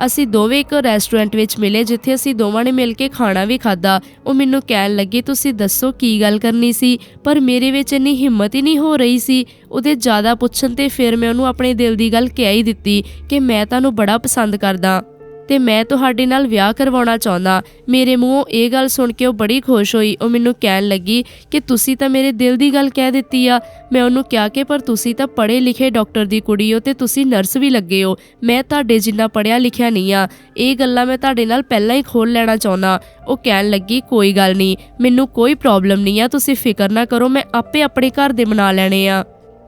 ਅਸੀਂ ਦੋਵੇਂ ਇੱਕ ਰੈਸਟੋਰੈਂਟ ਵਿੱਚ ਮਿਲੇ ਜਿੱਥੇ ਅਸੀਂ ਦੋਵਾਂ ਨੇ ਮਿਲ ਕੇ ਖਾਣਾ ਵੀ ਖਾਦਾ ਉਹ ਮੈਨੂੰ ਕਹਿਣ ਲੱਗੀ, ਤੁਸੀਂ ਦੱਸੋ ਕੀ ਗੱਲ ਕਰਨੀ ਸੀ? ਪਰ ਮੇਰੇ ਵਿੱਚ ਇੰਨੀ ਹਿੰਮਤ ਹੀ ਨਹੀਂ ਹੋ ਰਹੀ ਸੀ। ਉਹਦੇ ਜ਼ਿਆਦਾ ਪੁੱਛਣ ਤੇ ਫਿਰ ਮੈਂ ਉਹਨੂੰ ਆਪਣੇ ਦਿਲ ਦੀ ਗੱਲ ਕਹਿ ਹੀ ਦਿੱਤੀ ਕਿ ਮੈਂ ਤੁਹਾਨੂੰ ਬੜਾ ਪਸੰਦ ਕਰਦਾ। ਤੇ ਮੈਂ ਤੁਹਾਡੇ ਨਾਲ ਵਿਆਹ ਕਰਵਾਉਣਾ ਚਾਹੁੰਦਾ। ਮੇਰੇ ਮੂੰਹੋਂ ਇਹ ਗੱਲ ਸੁਣ ਕੇ ਉਹ ਬੜੀ ਖੁਸ਼ ਹੋਈ। ਉਹ ਮੈਨੂੰ ਕਹਿਣ ਲੱਗੀ ਕਿ ਤੁਸੀਂ ਤਾਂ ਮੇਰੇ ਦਿਲ ਦੀ ਗੱਲ ਕਹਿ ਦਿੱਤੀ ਆ। ਮੈਂ ਉਹਨੂੰ ਕਿਹਾ ਕਿ ਪਰ ਤੁਸੀਂ ਤਾਂ ਪੜ੍ਹੇ ਲਿਖੇ ਡਾਕਟਰ ਦੀ ਕੁੜੀ ਹੋ ਤੇ ਤੁਸੀਂ ਨਰਸ ਵੀ ਲੱਗੇ ਹੋ। ਮੈਂ ਤੁਹਾਡੇ ਜਿੰਨਾ ਪੜ੍ਹਿਆ ਲਿਖਿਆ ਨਹੀਂ ਆ। ਇਹ ਗੱਲਾਂ ਮੈਂ ਤੁਹਾਡੇ ਨਾਲ ਪਹਿਲਾਂ ਹੀ ਖੋਲ ਲੈਣਾ ਚਾਹੁੰਦਾ। ਉਹ ਕਹਿਣ ਲੱਗੀ, ਕੋਈ ਗੱਲ ਨਹੀਂ। ਮੈਨੂੰ ਕੋਈ ਪ੍ਰੋਬਲਮ ਨਹੀਂ ਆ। ਤੁਸੀਂ ਫਿਕਰ ਨਾ ਕਰੋ। ਮੈਂ ਆਪੇ ਆਪਣੇ ਘਰ ਦੇ ਮਨਾ ਲੈਣੇ ਆ।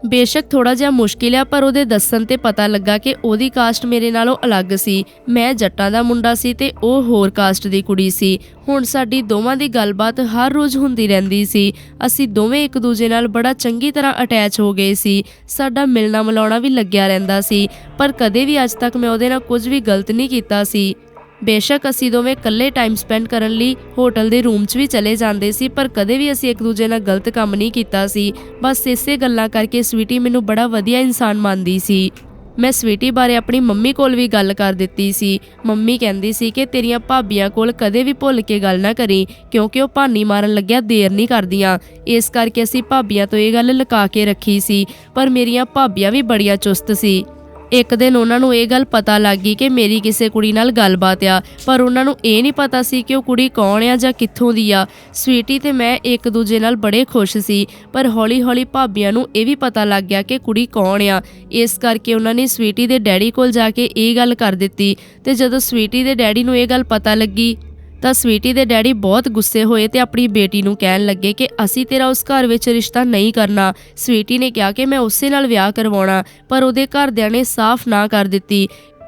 ਬੇਸ਼ੱਕ ਥੋੜਾ ਜਿਹਾ ਮੁਸ਼ਕਿਲ ਆ, ਪਰ ਉਹਦੇ ਦੱਸਣ ਤੇ ਪਤਾ ਲੱਗਾ ਕਿ ਉਹਦੀ ਕਾਸਟ ਮੇਰੇ ਨਾਲੋਂ ਅਲੱਗ ਸੀ। ਮੈਂ ਜੱਟਾਂ ਦਾ ਮੁੰਡਾ ਸੀ ਤੇ ਉਹ ਹੋਰ ਕਾਸਟ ਦੀ ਕੁੜੀ ਸੀ। ਹੁਣ ਸਾਡੀ ਦੋਵਾਂ ਦੀ ਗੱਲਬਾਤ ਹਰ ਰੋਜ਼ ਹੁੰਦੀ ਰਹਿੰਦੀ ਸੀ। ਅਸੀਂ ਦੋਵੇਂ ਇੱਕ ਦੂਜੇ ਨਾਲ ਬੜਾ ਚੰਗੀ ਤਰ੍ਹਾਂ ਅਟੈਚ ਹੋ ਗਏ ਸੀ। ਸਾਡਾ ਮਿਲਣਾ ਮਿਲਾਉਣਾ ਵੀ ਲੱਗਿਆ ਰਹਿੰਦਾ ਸੀ। ਪਰ ਕਦੇ ਵੀ ਅੱਜ ਤੱਕ ਮੈਂ ਉਹਦੇ ਨਾਲ ਕੁਝ ਵੀ ਗਲਤ ਨਹੀਂ ਕੀਤਾ ਸੀ। ਬੇਸ਼ੱਕ ਅਸੀਂ ਦੋਵੇਂ ਇਕੱਲੇ ਟਾਈਮ ਸਪੈਂਡ ਕਰਨ ਲਈ ਹੋਟਲ ਦੇ ਰੂਮ 'ਚ ਵੀ ਚਲੇ ਜਾਂਦੇ ਸੀ, ਪਰ ਕਦੇ ਵੀ ਅਸੀਂ ਇੱਕ ਦੂਜੇ ਨਾਲ ਗਲਤ ਕੰਮ ਨਹੀਂ ਕੀਤਾ ਸੀ। ਬਸ ਇਸੇ ਗੱਲਾਂ ਕਰਕੇ ਸਵੀਟੀ ਮੈਨੂੰ ਬੜਾ ਵਧੀਆ ਇਨਸਾਨ ਮੰਨਦੀ ਸੀ। ਮੈਂ ਸਵੀਟੀ ਬਾਰੇ ਆਪਣੀ ਮੰਮੀ ਕੋਲ ਵੀ ਗੱਲ ਕਰ ਦਿੱਤੀ ਸੀ। ਮੰਮੀ ਕਹਿੰਦੀ ਸੀ ਕਿ ਤੇਰੀਆਂ ਭਾਬੀਆਂ ਕੋਲ ਕਦੇ ਵੀ ਭੁੱਲ ਕੇ ਗੱਲ ਨਾ ਕਰੀ, ਕਿਉਂਕਿ ਉਹ ਭਾਨੀ ਮਾਰਨ ਲੱਗਿਆ ਦੇਰ ਨਹੀਂ ਕਰਦੀਆਂ। ਇਸ ਕਰਕੇ ਅਸੀਂ ਭਾਬੀਆਂ ਤੋਂ ਇਹ ਗੱਲ ਲੁਕਾ ਕੇ ਰੱਖੀ ਸੀ, ਪਰ ਮੇਰੀਆਂ ਭਾਬੀਆਂ ਵੀ ਬੜੀਆਂ ਚੁਸਤ ਸੀ। ਇੱਕ ਦਿਨ ਉਹਨਾਂ ਨੂੰ ਇਹ ਗੱਲ ਪਤਾ ਲੱਗ ਗਈ ਕਿ ਮੇਰੀ ਕਿਸੇ ਕੁੜੀ ਨਾਲ ਗੱਲਬਾਤ ਆ, ਪਰ ਉਹਨਾਂ ਨੂੰ ਇਹ ਨਹੀਂ ਪਤਾ ਸੀ ਕਿ ਉਹ ਕੁੜੀ ਕੌਣ ਆ ਜਾਂ ਕਿੱਥੋਂ ਦੀ ਆ। ਸਵੀਟੀ ਤੇ ਮੈਂ ਇੱਕ ਦੂਜੇ ਨਾਲ ਬੜੇ ਖੁਸ਼ ਸੀ, ਪਰ ਹੌਲੀ-ਹੌਲੀ ਭਾਬੀਆਂ ਨੂੰ ਇਹ ਵੀ ਪਤਾ ਲੱਗ ਗਿਆ ਕਿ ਕੁੜੀ ਕੌਣ ਆ। ਇਸ ਕਰਕੇ ਉਹਨਾਂ ਨੇ ਸਵੀਟੀ ਦੇ ਡੈਡੀ ਕੋਲ ਜਾ ਕੇ ਇਹ ਗੱਲ ਕਰ ਦਿੱਤੀ ਤੇ ਜਦੋਂ ਸਵੀਟੀ ਦੇ ਡੈਡੀ ਨੂੰ ਇਹ ਗੱਲ ਪਤਾ ਲੱਗੀ ਤਾਂ ਸਵੀਟੀ ਦੇ ਡੈਡੀ ਬਹੁਤ ਗੁੱਸੇ ਹੋਏ ਤੇ ਆਪਣੀ ਬੇਟੀ ਨੂੰ ਕਹਿਣ ਲੱਗੇ ਕਿ ਅਸੀਂ ਤੇਰਾ ਉਸ ਘਰ ਵਿੱਚ ਰਿਸ਼ਤਾ ਨਹੀਂ ਕਰਨਾ। ਸਵੀਟੀ ਨੇ ਕਿਹਾ ਕਿ ਮੈਂ ਉਸੇ ਨਾਲ ਵਿਆਹ ਕਰਵਾਉਣਾ, ਪਰ ਉਹਦੇ ਘਰਦਿਆਂ ਨੇ ਸਾਫ਼ ਨਾ ਕਰ ਦਿੱਤੀ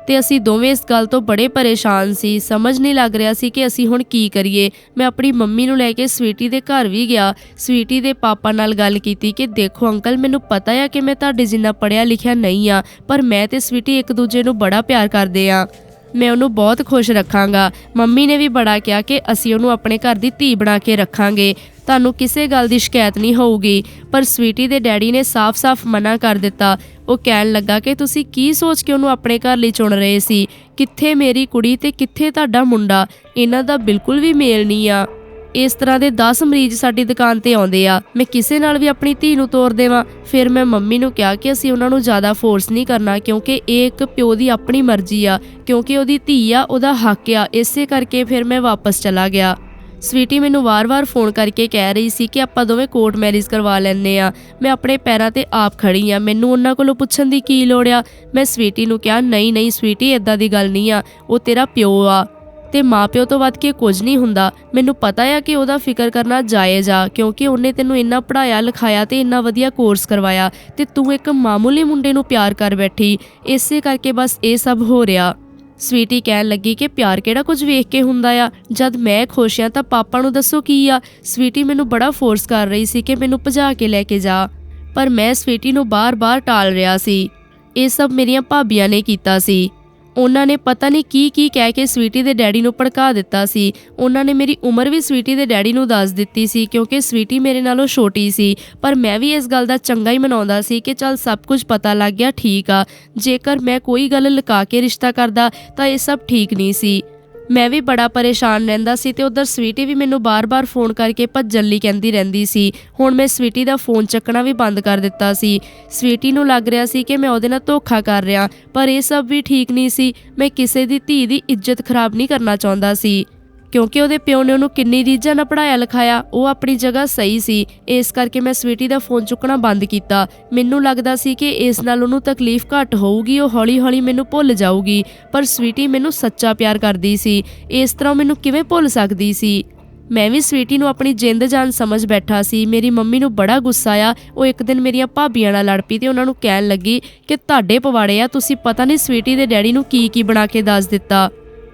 ਤੇ ਅਸੀਂ ਦੋਵੇਂ ਇਸ ਗੱਲ ਤੋਂ ਬੜੇ ਪਰੇਸ਼ਾਨ ਸੀ। ਸਮਝ ਨਹੀਂ ਲੱਗ ਰਿਹਾ ਸੀ ਕਿ ਅਸੀਂ ਹੁਣ ਕੀ ਕਰੀਏ। ਮੈਂ ਆਪਣੀ ਮੰਮੀ ਨੂੰ ਲੈ ਕੇ ਸਵੀਟੀ ਦੇ ਘਰ ਵੀ ਗਿਆ। ਸਵੀਟੀ ਦੇ ਪਾਪਾ ਨਾਲ ਗੱਲ ਕੀਤੀ ਕਿ ਦੇਖੋ ਅੰਕਲ, ਮੈਨੂੰ ਪਤਾ ਆ ਕਿ ਮੈਂ ਤੁਹਾਡੇ ਜਿੰਨਾ ਪੜਿਆ ਲਿਖਿਆ ਨਹੀਂ ਆ, ਪਰ ਮੈਂ ਤੇ ਸਵੀਟੀ ਇੱਕ ਦੂਜੇ ਨੂੰ ਬੜਾ ਪਿਆਰ ਕਰਦੇ ਆ। ਮੈਂ ਉਹਨੂੰ ਬਹੁਤ ਖੁਸ਼ ਰੱਖਾਂਗਾ। ਮੰਮੀ ਨੇ ਵੀ ਬੜਾ ਕਿਹਾ ਕਿ ਅਸੀਂ ਉਹਨੂੰ ਆਪਣੇ ਘਰ ਦੀ ਧੀ ਬਣਾ ਕੇ ਰੱਖਾਂਗੇ। ਤੁਹਾਨੂੰ ਕਿਸੇ ਗੱਲ ਦੀ ਸ਼ਿਕਾਇਤ ਨਹੀਂ ਹੋਊਗੀ, ਪਰ ਸਵੀਟੀ ਦੇ ਡੈਡੀ ਨੇ ਸਾਫ਼-ਸਾਫ਼ ਮਨਾ ਕਰ ਦਿੱਤਾ। ਉਹ ਕਹਿਣ ਲੱਗਾ ਕਿ ਤੁਸੀਂ ਕੀ ਸੋਚ ਕੇ ਉਹਨੂੰ ਆਪਣੇ ਘਰ ਲਈ ਚੁਣ ਰਹੇ ਸੀ? ਕਿੱਥੇ ਮੇਰੀ ਕੁੜੀ ਤੇ ਕਿੱਥੇ ਤੁਹਾਡਾ ਮੁੰਡਾ? ਇਹਨਾਂ ਦਾ ਬਿਲਕੁਲ ਵੀ ਮੇਲ ਨਹੀਂ ਆ। ਇਸ ਤਰ੍ਹਾਂ ਦੇ 10 ਮਰੀਜ਼ ਸਾਡੀ ਦੁਕਾਨ ਤੇ ਆਉਂਦੇ ਆ। ਮੈਂ ਕਿਸੇ ਨਾਲ ਵੀ ਆਪਣੀ ਧੀ ਨੂੰ ਤੋਰ ਦੇਵਾਂ, ਫਿਰ ਮੈਂ ਮੰਮੀ ਨੂੰ ਕਿਹਾ ਕਿ ਅਸੀਂ ਉਹਨਾਂ ਨੂੰ ਜ਼ਿਆਦਾ ਫੋਰਸ ਨਹੀਂ ਕਰਨਾ, ਕਿਉਂਕਿ ਇਹ ਇੱਕ ਪਿਓ ਦੀ ਆਪਣੀ ਮਰਜ਼ੀ ਆ, ਕਿਉਂਕਿ ਉਹਦੀ ਧੀ ਆ, ਉਹਦਾ ਹੱਕ ਆ। ਇਸੇ ਕਰਕੇ ਫਿਰ ਮੈਂ ਵਾਪਸ ਚਲਾ ਗਿਆ। ਸਵੀਟੀ ਮੈਨੂੰ ਵਾਰ-ਵਾਰ ਫੋਨ ਕਰਕੇ ਕਹਿ ਰਹੀ ਸੀ ਕਿ ਆਪਾਂ ਦੋਵੇਂ ਕੋਰਟ ਮੈਰਿਜ ਕਰਵਾ ਲੈਣੇ ਆ। ਮੈਂ ਆਪਣੇ ਪੈਰਾਂ ਤੇ ਆਪ ਖੜੀ ਆ। ਮੈਨੂੰ ਉਹਨਾਂ ਕੋਲੋਂ ਪੁੱਛਣ ਦੀ ਕੀ ਲੋੜ ਆ? ਮੈਂ ਸਵੀਟੀ ਨੂੰ ਕਿਹਾ, ਨਹੀਂ ਨਹੀਂ ਸਵੀਟੀ ਇਦਾਂ ਦੀ ਗੱਲ ਨਹੀਂ ਆ। ਉਹ ਤੇਰਾ ਪਿਓ ਆ। ਤੇ ਮਾਪਿਓ ਤੋਂ ਵੱਧ ਕੇ ਕੁਝ ਨਹੀਂ ਹੁੰਦਾ। ਮੈਨੂੰ ਪਤਾ ਆ ਕਿ ਉਹਦਾ ਫਿਕਰ ਕਰਨਾ ਜਾਇਜ਼ ਆ, ਕਿਉਂਕਿ ਉਹਨੇ ਤੈਨੂੰ ਇੰਨਾ ਪੜਾਇਆ ਲਿਖਾਇਆ ਤੇ ਇੰਨਾ ਵਧੀਆ ਕੋਰਸ ਕਰਵਾਇਆ ਤੇ ਤੂੰ ਇੱਕ ਮਾਮੂਲੀ ਮੁੰਡੇ ਨੂੰ ਪਿਆਰ ਕਰ ਬੈਠੀ। ਇਸੇ ਕਰਕੇ ਬਸ ਇਹ ਸਭ ਹੋ ਰਿਹਾ। ਸਵੀਟੀ ਕਹਿਣ ਲੱਗੀ ਕਿ ਪਿਆਰ ਕਿਹੜਾ ਕੁਝ ਵੇਖ ਕੇ ਹੁੰਦਾ ਆ? ਜਦ ਮੈਂ ਖੁਸ਼ ਆ ਤਾਂ ਪਾਪਾ ਨੂੰ ਦੱਸੋ ਕੀ ਆ? ਸਵੀਟੀ ਮੈਨੂੰ ਬੜਾ ਫੋਰਸ ਕਰ ਰਹੀ ਸੀ ਕਿ ਮੈਨੂੰ ਭਜਾ ਕੇ ਲੈ ਕੇ ਜਾ। ਪਰ ਮੈਂ ਸਵੀਟੀ ਨੂੰ ਬਾਰ-ਬਾਰ ਟਾਲ ਰਿਹਾ ਸੀ। ਇਹ ਸਭ ਮੇਰੀਆਂ ਭਾਬੀਆਂ ਨੇ ਕੀਤਾ ਸੀ। ਉਹਨਾਂ ਨੇ ਪਤਾ ਨਹੀਂ ਕੀ ਕੀ ਕਹਿ ਕੇ ਸਵੀਟੀ ਦੇ ਡੈਡੀ ਨੂੰ ਭੜਕਾ ਦਿੱਤਾ ਸੀ। ਉਹਨਾਂ ਨੇ ਮੇਰੀ ਉਮਰ ਵੀ ਸਵੀਟੀ ਦੇ ਡੈਡੀ ਨੂੰ ਦੱਸ ਦਿੱਤੀ ਸੀ ਕਿਉਂਕਿ ਸਵੀਟੀ ਮੇਰੇ ਨਾਲੋਂ ਛੋਟੀ ਸੀ। ਪਰ ਮੈਂ ਵੀ ਇਸ ਗੱਲ ਦਾ ਚੰਗਾ ਹੀ ਮਨਾਉਂਦਾ ਸੀ ਕਿ ਚੱਲ ਸਭ ਕੁਝ ਪਤਾ ਲੱਗ ਗਿਆ, ਠੀਕ ਆ। ਜੇਕਰ ਮੈਂ ਕੋਈ ਗੱਲ ਲੁਕਾ ਕੇ ਰਿਸ਼ਤਾ ਕਰਦਾ ਤਾਂ ਇਹ ਸਭ ਠੀਕ ਨਹੀਂ ਸੀ। ਮੈਂ ਵੀ ਬੜਾ ਪਰੇਸ਼ਾਨ ਰਹਿੰਦਾ ਸੀ ਤੇ ਉਧਰ ਸਵੀਟੀ ਵੀ ਮੈਨੂੰ ਬਾਰ-ਬਾਰ ਫੋਨ ਕਰਕੇ ਭੱਜਣ ਲਈ ਕਹਿੰਦੀ ਰਹਿੰਦੀ ਸੀ। ਹੁਣ ਮੈਂ ਸਵੀਟੀ ਦਾ ਫੋਨ ਚੱਕਣਾ ਵੀ ਬੰਦ ਕਰ ਦਿੱਤਾ ਸੀ। ਸਵੀਟੀ ਨੂੰ ਲੱਗ ਰਿਹਾ ਸੀ ਕਿ ਮੈਂ ਉਹਦੇ ਨਾਲ ਧੋਖਾ ਕਰ ਰਿਹਾ, ਪਰ ਇਹ ਸਭ ਵੀ ਠੀਕ ਨਹੀਂ ਸੀ। ਮੈਂ ਕਿਸੇ ਦੀ ਧੀ ਦੀ ਇੱਜ਼ਤ ਖਰਾਬ ਨਹੀਂ ਕਰਨਾ ਚਾਹੁੰਦਾ ਸੀ। ਕਿਉਂਕਿ ਉਹਦੇ ਪਿਓ ਨੇ ਉਹਨੂੰ ਕਿੰਨੀ ਰੀਝਾਂ ਨਾਲ ਪੜਾਇਆ ਲਿਖਾਇਆ, ਉਹ ਆਪਣੀ ਜਗ੍ਹਾ ਸਹੀ ਸੀ। ਇਸ ਕਰਕੇ ਮੈਂ ਸਵੀਟੀ ਦਾ ਫੋਨ ਚੁੱਕਣਾ ਬੰਦ ਕੀਤਾ। ਮੈਨੂੰ ਲੱਗਦਾ ਸੀ ਕਿ ਇਸ ਨਾਲ ਉਹਨੂੰ ਤਕਲੀਫ ਘੱਟ ਹੋਊਗੀ, ਉਹ ਹੌਲੀ-ਹੌਲੀ ਮੈਨੂੰ ਭੁੱਲ ਜਾਊਗੀ, ਪਰ ਸਵੀਟੀ ਮੈਨੂੰ ਸੱਚਾ ਪਿਆਰ ਕਰਦੀ ਸੀ। ਇਸ ਤਰ੍ਹਾਂ ਉਹ ਮੈਨੂੰ ਕਿਵੇਂ ਭੁੱਲ ਸਕਦੀ ਸੀ? ਮੈਂ ਵੀ ਸਵੀਟੀ ਨੂੰ ਆਪਣੀ ਜਿੰਦ ਜਾਨ ਸਮਝ ਬੈਠਾ ਸੀ। ਮੇਰੀ ਮੰਮੀ ਨੂੰ ਬੜਾ ਗੁੱਸਾ ਆ ਉਹ ਇੱਕ ਦਿਨ ਮੇਰੀਆਂ ਭਾਬੀਆਂ ਨਾਲ ਲੜ ਪਈ ਤੇ ਉਹਨਾਂ ਨੂੰ ਕਹਿਣ ਲੱਗੀ ਕਿ ਤੁਹਾਡੇ ਪਵਾੜੇ ਆ, ਤੁਸੀਂ ਪਤਾ ਨਹੀਂ ਸਵੀਟੀ ਦੇ ਡੈਡੀ ਨੂੰ ਕੀ ਕੀ ਬਣਾ ਕੇ ਦੱਸ ਦਿੱਤਾ।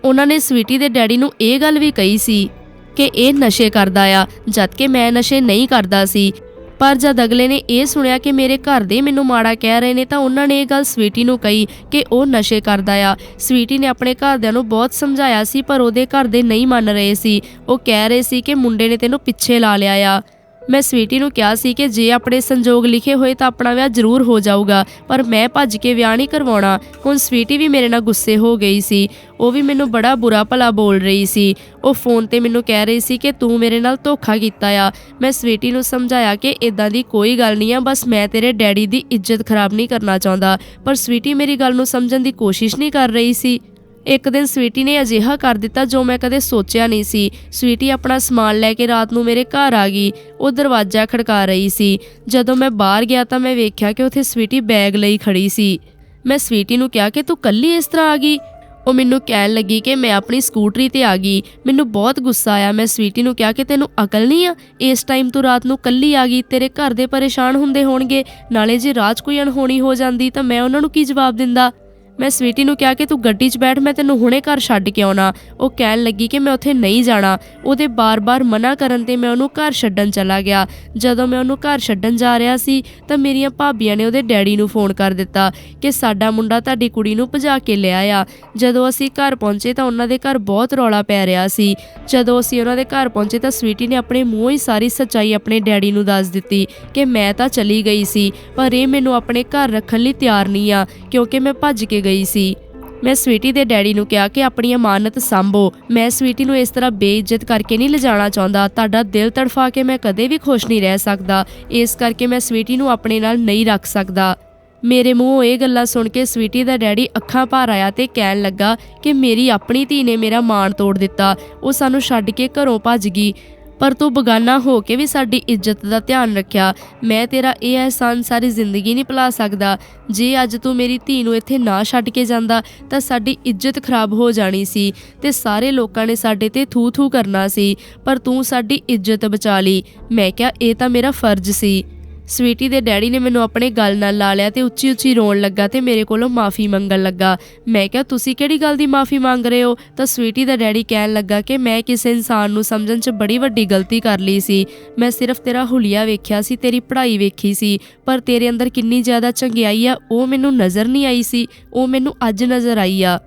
ਉਹਨਾਂ ਨੇ ਸਵੀਟੀ ਦੇ ਡੈਡੀ ਨੂੰ ਇਹ ਗੱਲ ਵੀ ਕਹੀ ਸੀ ਕਿ ਇਹ ਨਸ਼ੇ ਕਰਦਾ ਆ, ਜਦ ਕਿ ਮੈਂ ਨਸ਼ੇ ਨਹੀਂ ਕਰਦਾ ਸੀ। ਪਰ ਜਦ ਅਗਲੇ ਨੇ ਇਹ ਸੁਣਿਆ ਕਿ ਮੇਰੇ ਘਰ ਦੇ ਮੈਨੂੰ ਮਾੜਾ ਕਹਿ ਰਹੇ ਨੇ ਤਾਂ ਉਹਨਾਂ ਨੇ ਇਹ ਗੱਲ ਸਵੀਟੀ ਨੂੰ ਕਹੀ ਕਿ ਉਹ ਨਸ਼ੇ ਕਰਦਾ ਆ। ਸਵੀਟੀ ਨੇ ਆਪਣੇ ਘਰਦਿਆਂ ਨੂੰ ਬਹੁਤ ਸਮਝਾਇਆ ਸੀ, ਪਰ ਉਹਦੇ ਘਰ ਦੇ ਨਹੀਂ ਮੰਨ ਰਹੇ ਸੀ। ਉਹ ਕਹਿ ਰਹੇ ਸੀ ਕਿ ਮੁੰਡੇ ਨੇ ਤੈਨੂੰ ਪਿੱਛੇ ਲਾ ਲਿਆ ਆ। ਮੈਂ ਸਵੀਟੀ ਨੂੰ ਕਿਹਾ ਸੀ ਕਿ ਜੇ ਆਪਣੇ ਸੰਜੋਗ ਲਿਖੇ ਹੋਏ ਤਾਂ ਆਪਣਾ ਵਿਆਹ ਜ਼ਰੂਰ ਹੋ ਜਾਊਗਾ, ਪਰ ਮੈਂ ਭੱਜ ਕੇ ਵਿਆਹ ਨਹੀਂ ਕਰਵਾਉਣਾ। ਹੁਣ ਸਵੀਟੀ ਵੀ ਮੇਰੇ ਨਾਲ ਗੁੱਸੇ ਹੋ ਗਈ ਸੀ। ਉਹ ਵੀ ਮੈਨੂੰ ਬੜਾ ਬੁਰਾ ਭਲਾ ਬੋਲ ਰਹੀ ਸੀ। ਉਹ ਫੋਨ ਤੇ ਮੈਨੂੰ ਕਹਿ ਰਹੀ ਸੀ ਕਿ ਤੂੰ ਮੇਰੇ ਨਾਲ ਧੋਖਾ ਕੀਤਾ ਆ। ਮੈਂ ਸਵੀਟੀ ਨੂੰ ਸਮਝਾਇਆ ਕਿ ਇਦਾਂ ਦੀ ਕੋਈ ਗੱਲ ਨਹੀਂ ਆ, ਬਸ ਮੈਂ ਤੇਰੇ ਡੈਡੀ ਦੀ ਇੱਜ਼ਤ ਖਰਾਬ ਨਹੀਂ ਕਰਨਾ ਚਾਹੁੰਦਾ। ਪਰ ਸਵੀਟੀ ਮੇਰੀ ਗੱਲ ਨੂੰ ਸਮਝਣ ਦੀ ਕੋਸ਼ਿਸ਼ ਨਹੀਂ ਕਰ ਰਹੀ ਸੀ। ਇੱਕ ਦਿਨ ਸਵੀਟੀ ਨੇ ਅਜਿਹਾ ਕਰ ਦਿੱਤਾ ਜੋ ਮੈਂ ਕਦੇ ਸੋਚਿਆ ਨਹੀਂ ਸੀ। ਸਵੀਟੀ ਆਪਣਾ ਸਮਾਨ ਲੈ ਕੇ ਰਾਤ ਨੂੰ ਮੇਰੇ ਘਰ ਆ ਗਈ। ਉਹ ਦਰਵਾਜ਼ਾ ਖੜਕਾ ਰਹੀ ਸੀ। ਜਦੋਂ ਮੈਂ ਬਾਹਰ ਗਿਆ ਤਾਂ ਮੈਂ ਵੇਖਿਆ ਕਿ ਉੱਥੇ ਸਵੀਟੀ ਬੈਗ ਲਈ ਖੜੀ ਸੀ। ਮੈਂ ਸਵੀਟੀ ਨੂੰ ਕਿਹਾ, ਕਿ ਤੂੰ ਕੱਲੀ ਇਸ ਤਰ੍ਹਾਂ ਆ ਗਈ? ਉਹ ਮੈਨੂੰ ਕਹਿਣ ਲੱਗੀ ਕਿ ਮੈਂ ਆਪਣੀ ਸਕੂਟਰੀ ਤੇ ਆ ਗਈ। ਮੈਨੂੰ ਬਹੁਤ ਗੁੱਸਾ ਆਇਆ। ਮੈਂ ਸਵੀਟੀ ਨੂੰ ਕਿਹਾ ਕਿ ਤੈਨੂੰ ਅਕਲ ਨਹੀਂ ਆ? ਇਸ ਟਾਈਮ ਤੂੰ ਰਾਤ ਨੂੰ ਕੱਲੀ ਆ ਗਈ। ਤੇਰੇ ਘਰ ਦੇ ਪਰੇਸ਼ਾਨ ਹੁੰਦੇ ਹੋਣਗੇ। ਨਾਲੇ ਜੇ ਰਾਜ ਕੋਈ ਅਣਹੋਣੀ ਹੋ ਜਾਂਦੀ ਤਾਂ ਮੈਂ ਉਹਨਾਂ ਨੂੰ ਕੀ ਜਵਾਬ ਦਿੰਦਾ? ਮੈਂ ਸਵੀਟੀ ਨੂੰ ਕਿਹਾ ਕਿ ਤੂੰ ਗੱਡੀ 'ਚ ਬੈਠ, ਮੈਂ ਤੈਨੂੰ ਹੁਣੇ ਘਰ ਛੱਡ ਕੇ ਆਉਣਾ। ਉਹ ਕਹਿਣ ਲੱਗੀ ਕਿ ਮੈਂ ਉੱਥੇ ਨਹੀਂ ਜਾਣਾ। ਉਹਦੇ ਬਾਰ-ਬਾਰ ਮਨਾ ਕਰਨ ਤੇ ਮੈਂ ਉਹਨੂੰ ਘਰ ਛੱਡਣ ਚਲਾ ਗਿਆ। ਜਦੋਂ ਮੈਂ ਉਹਨੂੰ ਘਰ ਛੱਡਣ ਜਾ ਰਿਹਾ ਸੀ, ਤਾਂ ਮੇਰੀਆਂ ਭਾਬੀਆਂ ਨੇ ਉਹਦੇ ਡੈਡੀ ਨੂੰ ਫੋਨ ਕਰ ਦਿੱਤਾ ਕਿ ਸਾਡਾ ਮੁੰਡਾ ਤੁਹਾਡੀ ਕੁੜੀ ਨੂੰ ਭਜਾ ਕੇ ਲਿਆ ਆ ਜਦੋਂ ਅਸੀਂ ਘਰ ਪਹੁੰਚੇ ਤਾਂ ਉਹਨਾਂ ਦੇ ਘਰ ਬਹੁਤ ਰੌਲਾ ਪੈ ਰਿਹਾ ਸੀ। ਜਦੋਂ ਅਸੀਂ ਉਹਨਾਂ ਦੇ ਘਰ ਪਹੁੰਚੇ ਤਾਂ ਸਵੀਟੀ ਨੇ ਆਪਣੇ ਮੂੰਹੋਂ ਹੀ ਸਾਰੀ ਸੱਚਾਈ ਆਪਣੇ ਡੈਡੀ ਨੂੰ ਦੱਸ ਦਿੱਤੀ ਕਿ ਮੈਂ ਤਾਂ ਚਲੀ ਗਈ ਸੀ, ਪਰ ਇਹ ਮੈਨੂੰ ਆਪਣੇ ਘਰ ਰੱਖਣ ਲਈ ਤਿਆਰ ਨਹੀਂ ਆ, ਕਿਉਂਕਿ ਮੈਂ ਭੱਜ ਕੇ ਗਈ ਸੀ। ਮੈਂ ਸਵੀਟੀ ਦੇ ਡੈਡੀ ਨੂੰ ਕਿਹਾ ਕਿ ਆਪਣੀ ਅਮਾਨਤ ਸੰਭੋ। ਮੈਂ ਸਵੀਟੀ ਨੂੰ ਇਸ ਤਰ੍ਹਾਂ ਬੇਇੱਜ਼ਤ ਕਰਕੇ ਨਹੀਂ ਲਿਜਾਣਾ ਚਾਹੁੰਦਾ। ਤੁਹਾਡਾ ਦਿਲ ਤੜਫਾ ਕੇ ਮੈਂ ਕਦੇ ਵੀ ਖੁਸ਼ ਨਹੀਂ ਰਹਿ ਸਕਦਾ। ਇਸ ਕਰਕੇ ਮੈਂ ਸਵੀਟੀ ਨੂੰ ਆਪਣੇ ਨਾਲ ਨਹੀਂ ਰੱਖ ਸਕਦਾ। ਮੇਰੇ ਮੂੰਹੋਂ ਇਹ ਗੱਲਾਂ ਸੁਣ ਕੇ ਸਵੀਟੀ ਦਾ ਡੈਡੀ ਅੱਖਾਂ ਭਰ ਆਇਆ ਤੇ ਕਹਿਣ ਲੱਗਾ ਕਿ ਮੇਰੀ ਆਪਣੀ ਧੀ ਨੇ ਮੇਰਾ ਮਾਣ ਤੋੜ ਦਿੱਤਾ। ਉਹ ਸਾਨੂੰ ਛੱਡ ਕੇ ਘਰੋਂ ਭੱਜ ਗਈ। ਪਰ ਤੂੰ ਬਗਾਨਾ ਹੋ ਕੇ ਵੀ ਸਾਡੀ ਇੱਜ਼ਤ ਦਾ ਧਿਆਨ ਰੱਖਿਆ। ਮੈਂ ਤੇਰਾ ਇਹ ਅਹਿਸਾਨ ਸਾਰੀ ਜ਼ਿੰਦਗੀ ਨਹੀਂ ਭੁਲਾ ਸਕਦਾ। ਜੇ ਅੱਜ ਤੂੰ ਮੇਰੀ ਧੀ ਨੂੰ ਇੱਥੇ ਨਾ ਛੱਡ ਕੇ ਜਾਂਦਾ, ਤਾਂ ਸਾਡੀ ਇੱਜ਼ਤ ਖਰਾਬ ਹੋ ਜਾਣੀ ਸੀ ਤੇ ਸਾਰੇ ਲੋਕਾਂ ਨੇ ਸਾਡੇ ਤੇ ਥੂ ਥੂ ਕਰਨਾ ਸੀ, ਪਰ ਤੂੰ ਸਾਡੀ ਇੱਜ਼ਤ ਬਚਾ ਲਈ। ਮੈਂ ਕਿਹਾ, ਇਹ ਤਾਂ ਮੇਰਾ ਫਰਜ਼ ਸੀ। ਸਵੀਟੀ ਦੇ ਡੈਡੀ ਨੇ ਮੈਨੂੰ ਆਪਣੇ ਗਲ ਨਾਲ ਲਾ ਲਿਆ ਤੇ ਉੱਚੀ ਉੱਚੀ ਰੋਣ ਲੱਗਾ ਤੇ ਮੇਰੇ ਕੋਲੋਂ ਮਾਫੀ ਮੰਗਣ ਲੱਗਾ। ਮੈਂ ਕਿਹਾ, ਤੁਸੀਂ ਕਿਹੜੀ ਗੱਲ ਦੀ ਮਾਫੀ ਮੰਗ ਰਹੇ ਹੋ? ਤਾਂ ਸਵੀਟੀ ਦਾ ਡੈਡੀ ਕਹਿਣ ਲੱਗਾ ਕਿ ਮੈਂ ਕਿਸੇ ਇਨਸਾਨ ਨੂੰ ਸਮਝਣ 'ਚ ਬੜੀ ਵੱਡੀ ਗਲਤੀ ਕਰ ਲਈ ਸੀ। ਮੈਂ ਸਿਰਫ ਤੇਰਾ ਹੁਲੀਆ ਵੇਖਿਆ ਸੀ, ਤੇਰੀ ਪੜ੍ਹਾਈ ਵੇਖੀ ਸੀ, ਪਰ ਤੇਰੇ ਅੰਦਰ ਕਿੰਨੀ ਜ਼ਿਆਦਾ ਚੰਗਿਆਈ ਆ, ਉਹ ਮੈਨੂੰ ਨਜ਼ਰ ਨਹੀਂ ਆਈ ਸੀ, ਉਹ ਮੈਨੂੰ ਅੱਜ ਨਜ਼ਰ ਆਈ ਆ।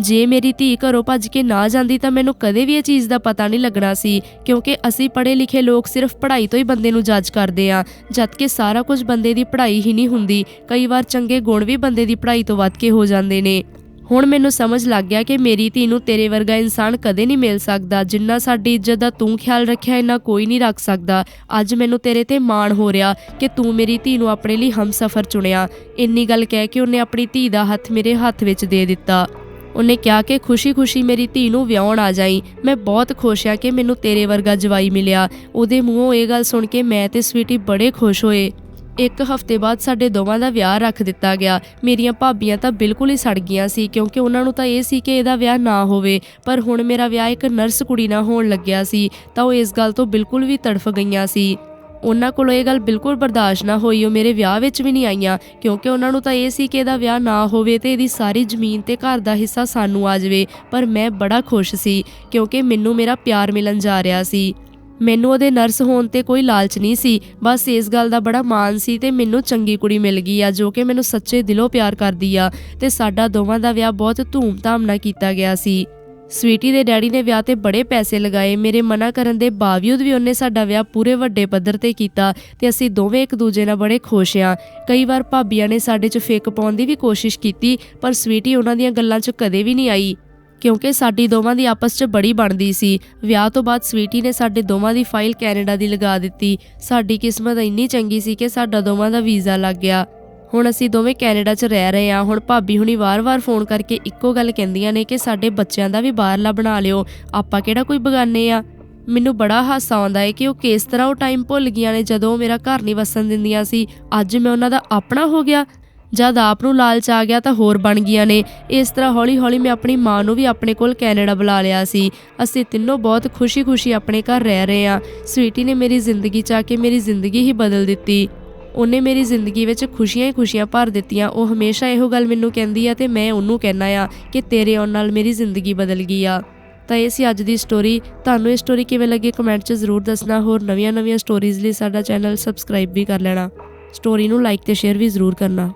ਜੇ ਮੇਰੀ ਧੀ ਘਰੋਂ ਭੱਜ ਕੇ ਨਾ ਜਾਂਦੀ ਤਾਂ ਮੈਨੂੰ ਕਦੇ ਵੀ ਇਹ ਚੀਜ਼ ਦਾ ਪਤਾ ਨਹੀਂ ਲੱਗਣਾ ਸੀ, ਕਿਉਂਕਿ ਅਸੀਂ ਪੜ੍ਹੇ ਲਿਖੇ ਲੋਕ ਸਿਰਫ ਪੜ੍ਹਾਈ ਤੋਂ ਹੀ ਬੰਦੇ ਨੂੰ ਜੱਜ ਕਰਦੇ ਆ ਜਦਕਿ ਸਾਰਾ ਕੁਝ ਬੰਦੇ ਦੀ ਪੜ੍ਹਾਈ ਹੀ ਨਹੀਂ ਹੁੰਦੀ, ਕਈ ਵਾਰ ਚੰਗੇ ਗੁਣ ਵੀ ਬੰਦੇ ਦੀ ਪੜ੍ਹਾਈ ਤੋਂ ਵੱਧ ਕੇ ਹੋ ਜਾਂਦੇ ਨੇ। ਹੁਣ ਮੈਨੂੰ ਸਮਝ ਲੱਗ ਗਿਆ ਕਿ ਮੇਰੀ ਧੀ ਨੂੰ ਤੇਰੇ ਵਰਗਾ ਇਨਸਾਨ ਕਦੇ ਨਹੀਂ ਮਿਲ ਸਕਦਾ, ਜਿੰਨਾ ਸਾਡੀ ਇੱਜ਼ਤ ਦਾ ਤੂੰ ਖਿਆਲ ਰੱਖਿਆ, ਇੰਨਾ ਕੋਈ ਨਹੀਂ ਰੱਖ ਸਕਦਾ। ਅੱਜ ਮੈਨੂੰ ਤੇਰੇ ਤੇ ਮਾਣ ਹੋ ਰਿਹਾ ਕਿ ਤੂੰ ਮੇਰੀ ਧੀ ਨੂੰ ਆਪਣੇ ਲਈ ਹਮਸਫਰ ਚੁਣਿਆ। ਇੰਨੀ ਗੱਲ ਕਹਿ ਕੇ ਉਹਨੇ ਆਪਣੀ ਧੀ ਦਾ ਹੱਥ ਮੇਰੇ ਹੱਥ ਵਿੱਚ ਦੇ ਦਿੱਤਾ। ਉਹਨੇ ਕਿਹਾ ਕਿ ਖੁਸ਼ੀ-ਖੁਸ਼ੀ ਮੇਰੀ ਧੀ ਨੂੰ ਵਿਆਹਣ ਆ ਜਾਈ। ਮੈਂ ਬਹੁਤ ਖੁਸ਼ ਆ ਕਿ ਮੈਨੂੰ ਤੇਰੇ ਵਰਗਾ ਜਵਾਈ ਮਿਲਿਆ। ਉਹਦੇ ਮੂੰਹੋਂ ਇਹ ਗੱਲ ਸੁਣ ਕੇ ਮੈਂ ਤੇ ਸਵੀਟੀ ਬੜੇ ਖੁਸ਼ ਹੋਏ। ਇੱਕ ਹਫ਼ਤੇ ਬਾਅਦ ਸਾਡੇ ਦੋਵਾਂ ਦਾ ਵਿਆਹ ਰੱਖ ਦਿੱਤਾ ਗਿਆ। ਮੇਰੀਆਂ ਭਾਬੀਆਂ ਤਾਂ ਬਿਲਕੁਲ ਹੀ ਸੜ ਗਈਆਂ ਸੀ, ਕਿਉਂਕਿ ਉਹਨਾਂ ਨੂੰ ਤਾਂ ਇਹ ਸੀ ਕਿ ਇਹਦਾ ਵਿਆਹ ਨਾ ਹੋਵੇ। ਪਰ ਹੁਣ ਮੇਰਾ ਵਿਆਹ ਇੱਕ ਨਰਸ ਕੁੜੀ ਨਾਲ ਹੋਣ ਲੱਗਿਆ ਸੀ, ਤਾਂ ਉਹ ਇਸ ਗੱਲ ਤੋਂ ਬਿਲਕੁਲ ਵੀ ਤੜਫ ਗਈਆਂ ਸੀ। ਉਹਨਾਂ ਕੋਲੋਂ ਇਹ ਗੱਲ ਬਿਲਕੁਲ ਬਰਦਾਸ਼ਤ ਨਾ ਹੋਈ, ਉਹ ਮੇਰੇ ਵਿਆਹ ਵਿੱਚ ਵੀ ਨਹੀਂ ਆਈਆਂ, ਕਿਉਂਕਿ ਉਹਨਾਂ ਨੂੰ ਤਾਂ ਇਹ ਸੀ ਕਿ ਇਹਦਾ ਵਿਆਹ ਨਾ ਹੋਵੇ ਤੇ ਇਹਦੀ ਸਾਰੀ ਜ਼ਮੀਨ ਤੇ ਘਰ ਦਾ ਹਿੱਸਾ ਸਾਨੂੰ ਆ ਜਾਵੇ। ਪਰ ਮੈਂ ਬੜਾ ਖੁਸ਼ ਸੀ, ਕਿਉਂਕਿ ਮੈਨੂੰ ਮੇਰਾ ਪਿਆਰ ਮਿਲਣ ਜਾ ਰਿਹਾ ਸੀ। ਮੈਨੂੰ ਉਹਦੇ ਨਰਸ ਹੋਣ ਤੇ ਕੋਈ ਲਾਲਚ ਨਹੀਂ ਸੀ, ਬਸ ਇਸ ਗੱਲ ਦਾ ਬੜਾ ਮਾਣ ਸੀ ਤੇ ਮੈਨੂੰ ਚੰਗੀ ਕੁੜੀ ਮਿਲ ਗਈ ਆ, ਜੋ ਕਿ ਮੈਨੂੰ ਸੱਚੇ ਦਿਲੋਂ ਪਿਆਰ ਕਰਦੀ ਆ ਤੇ ਸਾਡਾ ਦੋਵਾਂ ਦਾ ਵਿਆਹ ਬਹੁਤ ਧੂਮ-ਧਾਮ ਨਾਲ ਕੀਤਾ ਗਿਆ ਸੀ। ਸਵੀਟੀ ਦੇ ਡੈਡੀ ਨੇ ਵਿਆਹ ਤੇ ਬੜੇ ਪੈਸੇ ਲਗਾਏ। ਮੇਰੇ ਮਨਾ ਕਰਨ ਦੇ ਬਾਵਜੂਦ ਵੀ ਉਹਨੇ ਸਾਡਾ ਵਿਆਹ ਪੂਰੇ ਵੱਡੇ ਪੱਧਰ ਤੇ ਕੀਤਾ ਤੇ ਅਸੀਂ ਦੋਵੇਂ ਇੱਕ ਦੂਜੇ ਨਾਲ ਬੜੇ ਖੁਸ਼ ਆ ਕਈ ਵਾਰ ਭਾਬੀਆਂ ਨੇ ਸਾਡੇ 'ਚ ਫੇਕ ਪਾਉਣ ਦੀ ਵੀ ਕੋਸ਼ਿਸ਼ ਕੀਤੀ, ਪਰ ਸਵੀਟੀ ਉਹਨਾਂ ਦੀਆਂ ਗੱਲਾਂ 'ਚ ਕਦੇ ਵੀ ਨਹੀਂ ਆਈ। ਕਿਉਂਕਿ ਸਾਡੀ ਦੋਵਾਂ ਦੀ ਆਪਸ 'ਚ ਬੜੀ ਬਣਦੀ ਸੀ। ਵਿਆਹ ਤੋਂ ਬਾਅਦ ਸਵੀਟੀ ਨੇ ਸਾਡੇ ਦੋਵਾਂ ਦੀ ਫਾਈਲ ਕੈਨੇਡਾ ਦੀ ਲਗਾ ਦਿੱਤੀ। ਸਾਡੀ ਕਿਸਮਤ ਇੰਨੀ ਚੰਗੀ ਸੀ ਕਿ ਸਾਡਾ ਦੋਵਾਂ ਦਾ ਵੀਜ਼ਾ ਲੱਗ ਗਿਆ। ਹੁਣ ਅਸੀਂ ਦੋਵੇਂ ਕੈਨੇਡਾ 'ਚ ਰਹਿ ਰਹੇ ਹਾਂ। ਹੁਣ ਭਾਬੀ ਹੁਣੀ ਵਾਰ-ਵਾਰ ਫੋਨ ਕਰਕੇ ਇੱਕੋ ਗੱਲ ਕਹਿੰਦੀਆਂ ਨੇ ਕਿ ਸਾਡੇ ਬੱਚਿਆਂ ਦਾ ਵੀ ਬਾਹਰਲਾ ਬਣਾ ਲਿਓ। ਆਪਾਂ ਕਿਹੜਾ ਕੋਈ ਬਗਾਨੇ ਆ? ਮੈਨੂੰ ਬੜਾ ਹਾਸਾ ਆਉਂਦਾ ਹੈ ਕਿ ਉਹ ਕਿਸ ਤਰ੍ਹਾਂ ਉਹ ਟਾਈਮ ਭੁੱਲ ਗਈਆਂ ਨੇ ਜਦੋਂ ਉਹ ਮੇਰਾ ਘਰ ਨਹੀਂ ਵਸਣ ਦਿੰਦੀਆਂ ਸੀ। ਅੱਜ ਮੈਂ ਉਹਨਾਂ ਦਾ ਆਪਣਾ ਹੋ ਗਿਆ। ਜਦ ਆਪ ਨੂੰ ਲਾਲਚ ਆ ਗਿਆ ਤਾਂ ਹੋਰ ਬਣ ਗਈਆਂ ਨੇ। ਇਸ ਤਰ੍ਹਾਂ ਹੌਲੀ-ਹੌਲੀ ਮੈਂ ਆਪਣੀ ਮਾਂ ਨੂੰ ਵੀ ਆਪਣੇ ਕੋਲ ਕੈਨੇਡਾ ਬੁਲਾ ਲਿਆ ਸੀ। ਅਸੀਂ ਤਿੰਨੋਂ ਬਹੁਤ ਖੁਸ਼ੀ-ਖੁਸ਼ੀ ਆਪਣੇ ਘਰ ਰਹਿ ਰਹੇ ਹਾਂ। ਸਵੀਟੀ ਨੇ ਮੇਰੀ ਜ਼ਿੰਦਗੀ 'ਚ ਆ ਕੇ ਮੇਰੀ ਜ਼ਿੰਦਗੀ ਹੀ ਬਦਲ ਦਿੱਤੀ। ਉਹਨੇ ਮੇਰੀ ਜ਼ਿੰਦਗੀ ਵਿੱਚ ਖੁਸ਼ੀਆਂ ਹੀ ਖੁਸ਼ੀਆਂ ਭਰ ਦਿੱਤੀਆਂ। ਉਹ ਹਮੇਸ਼ਾ ਇਹੋ ਗੱਲ ਮੈਨੂੰ ਕਹਿੰਦੀ ਆ ਤੇ ਮੈਂ ਉਹਨੂੰ ਕਹਿਣਾ ਆ ਕਿ ਤੇਰੇ ਆਉਣ ਨਾਲ ਮੇਰੀ ਜ਼ਿੰਦਗੀ ਬਦਲ ਗਈ ਆ। ਤਾਂ ਇਹ ਸੀ ਅੱਜ ਦੀ ਸਟੋਰੀ ਤੁਹਾਨੂੰ ਇਹ ਸਟੋਰੀ ਕਿਵੇਂ ਲੱਗੀ ਕਮੈਂਟ 'ਚ ਜ਼ਰੂਰ ਦੱਸਣਾ। ਹੋਰ ਨਵੀਆਂ-ਨਵੀਆਂ ਸਟੋਰੀਜ਼ ਲਈ ਸਾਡਾ ਚੈਨਲ ਸਬਸਕ੍ਰਾਈਬ ਵੀ ਕਰ ਲੈਣਾ। ਸਟੋਰੀ ਨੂੰ ਲਾਈਕ ਤੇ ਸ਼ੇਅਰ ਵੀ ਜ਼ਰੂਰ ਕਰਨਾ।